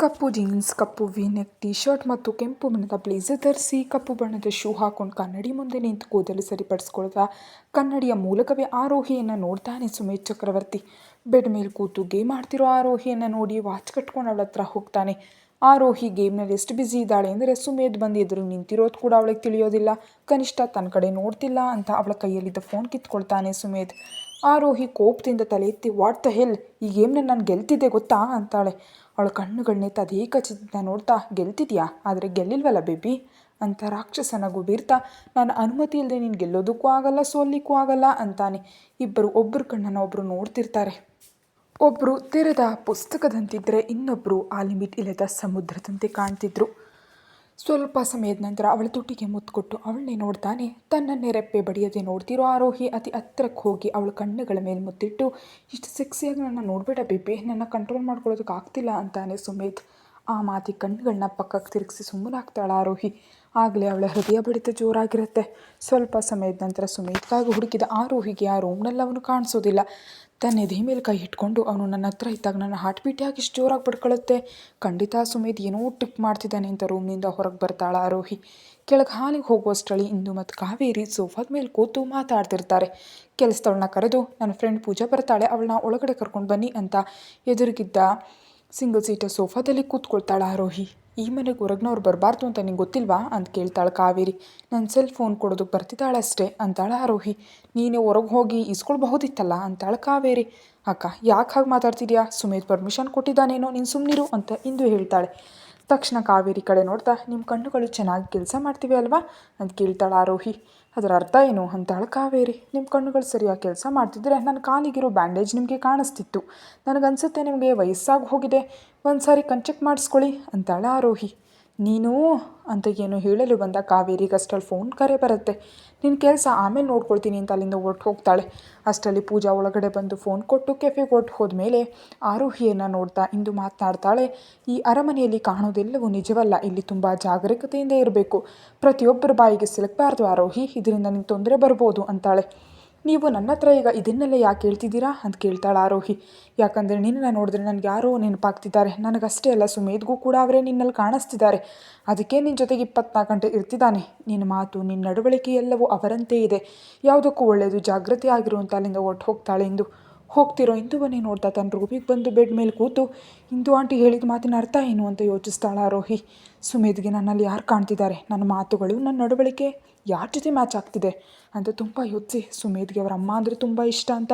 ಕಪ್ಪು jeans, ಕಪ್ಪು V neck T shirt ಮತ್ತು ಕೆಂಪು ಬಣ್ಣದ ಬ್ಲೇಸರ್ ಧರಿಸಿ ಕಪ್ಪು ಬಣ್ಣದ ಶೂ ಹಾಕೊಂಡು ಕನ್ನಡಿ ಮುಂದೆ ನಿಂತು ಕೂದಲು ಸರಿಪಡಿಸ್ಕೊಳ್ತಾ ಕನ್ನಡಿಯ ಮೂಲಕವೇ ಆರೋಹಿಯನ್ನು ನೋಡ್ತಾನೆ ಸುಮೇಶ್ ಚಕ್ರವರ್ತಿ. ಬೆಡ್ ಮೇಲೆ ಕೂತು ಗೇಮ್ ಆಡ್ತಿರೋ ಆರೋಹಿಯನ್ನು ನೋಡಿ ವಾಚ್ ಕಟ್ಕೊಂಡು ಅವಳ ಹತ್ರ ಹೋಗ್ತಾನೆ. ಆರೋಹಿ ಗೇಮ್ನಲ್ಲಿ ಎಷ್ಟು ಬ್ಯುಸಿ ಇದ್ದಾಳೆ ಅಂದರೆ ಸುಮೇಧ್ ಬಂದು ಎದುರು ನಿಂತಿರೋದು ಕೂಡ ಅವಳಿಗೆ ತಿಳಿಯೋದಿಲ್ಲ. ಕನಿಷ್ಠ ತನ್ನ ಕಡೆ ನೋಡ್ತಿಲ್ಲ ಅಂತ ಅವಳ ಕೈಯಲ್ಲಿದ್ದ ಫೋನ್ ಕಿತ್ಕೊಳ್ತಾನೆ ಸುಮೇಧ್. ಆರೋಹಿ ಕೋಪದಿಂದ ತಲೆ ಎತ್ತಿ ವಾಟ್ ದ ಹೆಲ್ ಈ ಗೇಮ್ನ ನಾನು ಗೆಲ್ತಿದ್ದೆ ಗೊತ್ತಾ? ಅಂತಾಳೆ. ಅವಳ ಕಣ್ಣುಗಳನ್ನೇ ತದೇಕ ಖಚಿತ ನೋಡ್ತಾ ಗೆಲ್ತಿದ್ಯಾ? ಆದರೆ ಗೆಲ್ಲಿಲ್ವಲ್ಲ ಬೇಬಿ? ಅಂತ ರಾಕ್ಷಸನ ಗುಬೀರ್ತಾ, ನಾನು ಅನುಮತಿ ಇಲ್ಲದೆ ನೀನು ಗೆಲ್ಲೋದಕ್ಕೂ ಆಗಲ್ಲ, ಸೋಲಿಕ್ಕೂ ಆಗಲ್ಲ ಅಂತಾನೆ. ಇಬ್ಬರು ಒಬ್ಬರು ಕಣ್ಣನ್ನು ಒಬ್ಬರು ನೋಡ್ತಿರ್ತಾರೆ. ಒಬ್ಬರು ತೆರೆದ ಪುಸ್ತಕದಂತಿದ್ದರೆ ಇನ್ನೊಬ್ಬರು ಆ ಲಿಮಿಟ್ ಇಲ್ಲದ ಸಮುದ್ರದಂತೆ ಕಾಣ್ತಿದ್ರು. ಸ್ವಲ್ಪ ಸಮಯದ ನಂತರ ಅವಳ ತುಟಿಗೆ ಮುತ್ತುಕೊಟ್ಟು ಅವಳನ್ನೇ ನೋಡ್ತಾನೆ. ತನ್ನ ನೆರೆಪ್ಪೆ ಬಡಿಯದೆ ನೋಡ್ತಿರೋ ಆರೋಹಿ ಅತಿ ಹತ್ತಿರಕ್ಕೆ ಹೋಗಿ ಅವಳ ಕಣ್ಣುಗಳ ಮೇಲೆ ಮುತ್ತಿಟ್ಟು, ಇಷ್ಟು ಸೆಕ್ಸಿಯಾಗಿ ನನ್ನ ನೋಡಬೇಡ ಬೇಬಿ, ನನ್ನ ಕಂಟ್ರೋಲ್ ಮಾಡ್ಕೊಳ್ಳೋದಕ್ಕೆ ಆಗ್ತಿಲ್ಲ ಅಂತಾನೆ ಸುಮೇಧ್. ಆ ಮಾತಿ ಕಣ್ಣುಗಳನ್ನ ಪಕ್ಕಕ್ಕೆ ತಿರುಗಿಸಿ ಸುಮ್ಮನಾಗ್ತಾಳೆ ಆರೋಹಿ. ಆಗಲೇ ಅವಳ ಹೃದಯ ಬಡಿತ ಜೋರಾಗಿರುತ್ತೆ. ಸ್ವಲ್ಪ ಸಮಯದ ನಂತರ ಸುಮೇತ್ಗಾಗಿ ಹುಡುಕಿದ ಆರೋಹಿಗೆ ಆ ರೂಮ್ನಲ್ಲಿ ಅವನು ಕಾಣಿಸೋದಿಲ್ಲ. ತನ್ನ ಎದೆ ಮೇಲೆ ಕೈ ಇಟ್ಕೊಂಡು ಅವನು ನನ್ನ ಹತ್ರ ಇದ್ದಾಗ ನನ್ನ ಹಾರ್ಟ್ ಬೀಟ್ ಯಾಕೆ ಇಷ್ಟು ಜೋರಾಗಿ ಬಡ್ಕೊಳ್ಳುತ್ತೆ ಖಂಡಿತ ಸುಮೇಧ್ ಏನೋ ಟಿಪ್ ಮಾಡ್ತಿದ್ದಾನೆ ಅಂತ ರೂಮ್ನಿಂದ ಹೊರಗೆ ಬರ್ತಾಳ ಆರೋಹಿ ಕೆಳಗೆ ಹಾಲಿಗೆ ಹೋಗುವಷ್ಟರಲ್ಲಿ ಇಂದು ಮತ್ತು ಕಾವೇರಿ ಸೋಫಾದ ಮೇಲೆ ಕೂತು ಮಾತಾಡ್ತಿರ್ತಾರೆ. ಕೆಲಸದವಳನ್ನ ಕರೆದು, ನನ್ನ ಫ್ರೆಂಡ್ ಪೂಜಾ ಬರ್ತಾಳೆ, ಅವಳನ್ನ ಒಳಗಡೆ ಕರ್ಕೊಂಡು ಬನ್ನಿ ಅಂತ ಎದುರಿಗಿದ್ದ ಸಿಂಗಲ್ ಸೀಟರ್ ಸೋಫಾದಲ್ಲಿ ಕೂತ್ಕೊಳ್ತಾಳೆ ಆರೋಹಿ ಈ ಮನೆಗೆ ಹೊರಗ್ನವ್ರು ಬರಬಾರ್ದು ಅಂತ ನಿಂಗೆ ಗೊತ್ತಿಲ್ವಾ? ಅಂತ ಕೇಳ್ತಾಳೆ ಕಾವೇರಿ. ನನ್ನ ಸೆಲ್ ಫೋನ್ ಕೊಡೋದಕ್ಕೆ ಬರ್ತಿದ್ದಾಳೆ ಅಷ್ಟೇ ಅಂತಾಳೆ ಆರೋಹಿ ನೀನೇ ಹೊರಗೆ ಹೋಗಿ ಇಸ್ಕೊಳ್ಬಹುದಿತ್ತಲ್ಲ, ಅಂತಾಳೆ ಕಾವೇರಿ. ಅಕ್ಕ, ಯಾಕೆ ಹಾಗೆ ಮಾತಾಡ್ತಿದ್ಯಾ? ಸುಮೇಧ್ ಪರ್ಮಿಷನ್ ಕೊಟ್ಟಿದ್ದಾನೇನೋ ನೀನು ಸುಮ್ಮನಿರು ಅಂತ ಇಂದು ಹೇಳ್ತಾಳೆ. ತಕ್ಷಣ ಕಾವೇರಿ ಕಡೆ ನೋಡ್ತಾ ನಿಮ್ಮ ಕಣ್ಣುಗಳು ಚೆನ್ನಾಗಿ ಕೆಲಸ ಮಾಡ್ತೀವಿ ಅಲ್ವಾ? ಅಂತ ಕೇಳ್ತಾಳೆ ಆರೋಹಿ ಅದರ ಅರ್ಥ ಏನು? ಅಂತಾಳು ಕಾವೇರಿ ನಿಮ್ಮ ಕಣ್ಣುಗಳು ಸರಿಯಾಗಿ ಕೆಲಸ ಮಾಡ್ತಿದ್ರೆ ನನ್ನ ಕಾಲಿಗಿರೋ ಬ್ಯಾಂಡೇಜ್ ನಿಮಗೆ ಕಾಣಿಸ್ತಿತ್ತು. ನನಗನ್ಸುತ್ತೆ ನಿಮಗೆ ವಯಸ್ಸಾಗಿ ಹೋಗಿದೆ. ಒಂದು ಸಾರಿ ಕನ್ಚೆಕ್ ಮಾಡಿಸ್ಕೊಳ್ಳಿ ಅಂತಾಳೆ ಆರೋಹಿ. ನೀನು ಅಂತ ಏನು ಹೇಳಲು ಬಂದ ಕಾವೇರಿಗೆ ಅಷ್ಟರಲ್ಲಿ ಫೋನ್ ಕರೆ ಬರುತ್ತೆ. ನಿನ್ನ ಕೆಲಸ ಆಮೇಲೆ ನೋಡ್ಕೊಳ್ತೀನಿ ಅಂತ ಅಲ್ಲಿಂದ ಹೊರಟು ಹೋಗ್ತಾಳೆ. ಅಷ್ಟರಲ್ಲಿ ಪೂಜಾ ಒಳಗಡೆ ಬಂದು ಫೋನ್ ಕೊಟ್ಟು ಕೆಫೆಗೆ ಹೊರಟು ಹೋದ್ಮೇಲೆ ಆರೋಹಿಯನ್ನು ನೋಡ್ತಾ ಇಂದು ಮಾತನಾಡ್ತಾಳೆ. ಈ ಅರಮನೆಯಲ್ಲಿ ಕಾಣೋದೆಲ್ಲವೂ ನಿಜವಲ್ಲ, ಇಲ್ಲಿ ತುಂಬ ಜಾಗರೂಕತೆಯಿಂದ ಇರಬೇಕು. ಪ್ರತಿಯೊಬ್ಬರ ಬಾಯಿಗೆ ಸಿಲುಕಬಾರ್ದು ಆರೋಹಿ, ಇದರಿಂದ ನಿಂಗೆ ತೊಂದರೆ ಬರ್ಬೋದು ಅಂತಾಳೆ. ನೀವು ನನ್ನ ಹತ್ರ ಈಗ ಇದನ್ನೆಲ್ಲ ಯಾಕೆ ಹೇಳ್ತಿದ್ದೀರಾ ಅಂತ ಕೇಳ್ತಾಳೆ ಆರೋಹಿ ಯಾಕಂದರೆ ನಿನ್ನನ್ನು ನೋಡಿದ್ರೆ ನನಗೆ ಯಾರೋ ನೆನಪಾಗ್ತಿದ್ದಾರೆ. ನನಗಷ್ಟೇ ಅಲ್ಲ ಸುಮೇಧ್ಗೂ ಕೂಡ ಅವರೇ ನಿನ್ನಲ್ಲಿ ಕಾಣಿಸ್ತಿದ್ದಾರೆ. ಅದಕ್ಕೆ ನಿನ್ನ ಜೊತೆಗೆ ಇಪ್ಪತ್ನಾಲ್ಕು ಗಂಟೆ ಇರ್ತಿದ್ದಾನೆ. ನಿನ್ನ ಮಾತು, ನಿನ್ನ ನಡವಳಿಕೆ ಎಲ್ಲವೂ ಅವರಂತೆ ಇದೆ. ಯಾವುದಕ್ಕೂ ಒಳ್ಳೆಯದು ಜಾಗೃತಿ ಆಗಿರುವಂಥ ಅಲ್ಲಿಂದ ಹೊಟ್ಟು ಹೋಗ್ತಾಳೆ ಎಂದು ಹೋಗ್ತಿರೋ ಇಂದುವನ್ನೇ ನೋಡ್ತಾ ತನ್ನ ರೂಮಿಗೆ ಬಂದು ಬೆಡ್ ಮೇಲೆ ಕೂತು, ಇಂದು ಆಂಟಿ ಹೇಳಿದ ಮಾತಿನ ಅರ್ಥ ಏನು ಅಂತ ಯೋಚಿಸ್ತಾಳ ರೋಹಿ? ಸುಮೇಧ್ಗೆ ನನ್ನಲ್ಲಿ ಯಾರು ಕಾಣ್ತಿದ್ದಾರೆ? ನನ್ನ ಮಾತುಗಳು, ನನ್ನ ನಡವಳಿಕೆ ಯಾರ ಜೊತೆ ಮ್ಯಾಚ್ ಆಗ್ತಿದೆ ಅಂತ ತುಂಬ ಯೋಚಿಸಿ ಸುಮೇಧ್ಗೆ ಅವರ ಅಮ್ಮ ಅಂದರೆ ತುಂಬ ಇಷ್ಟ ಅಂತ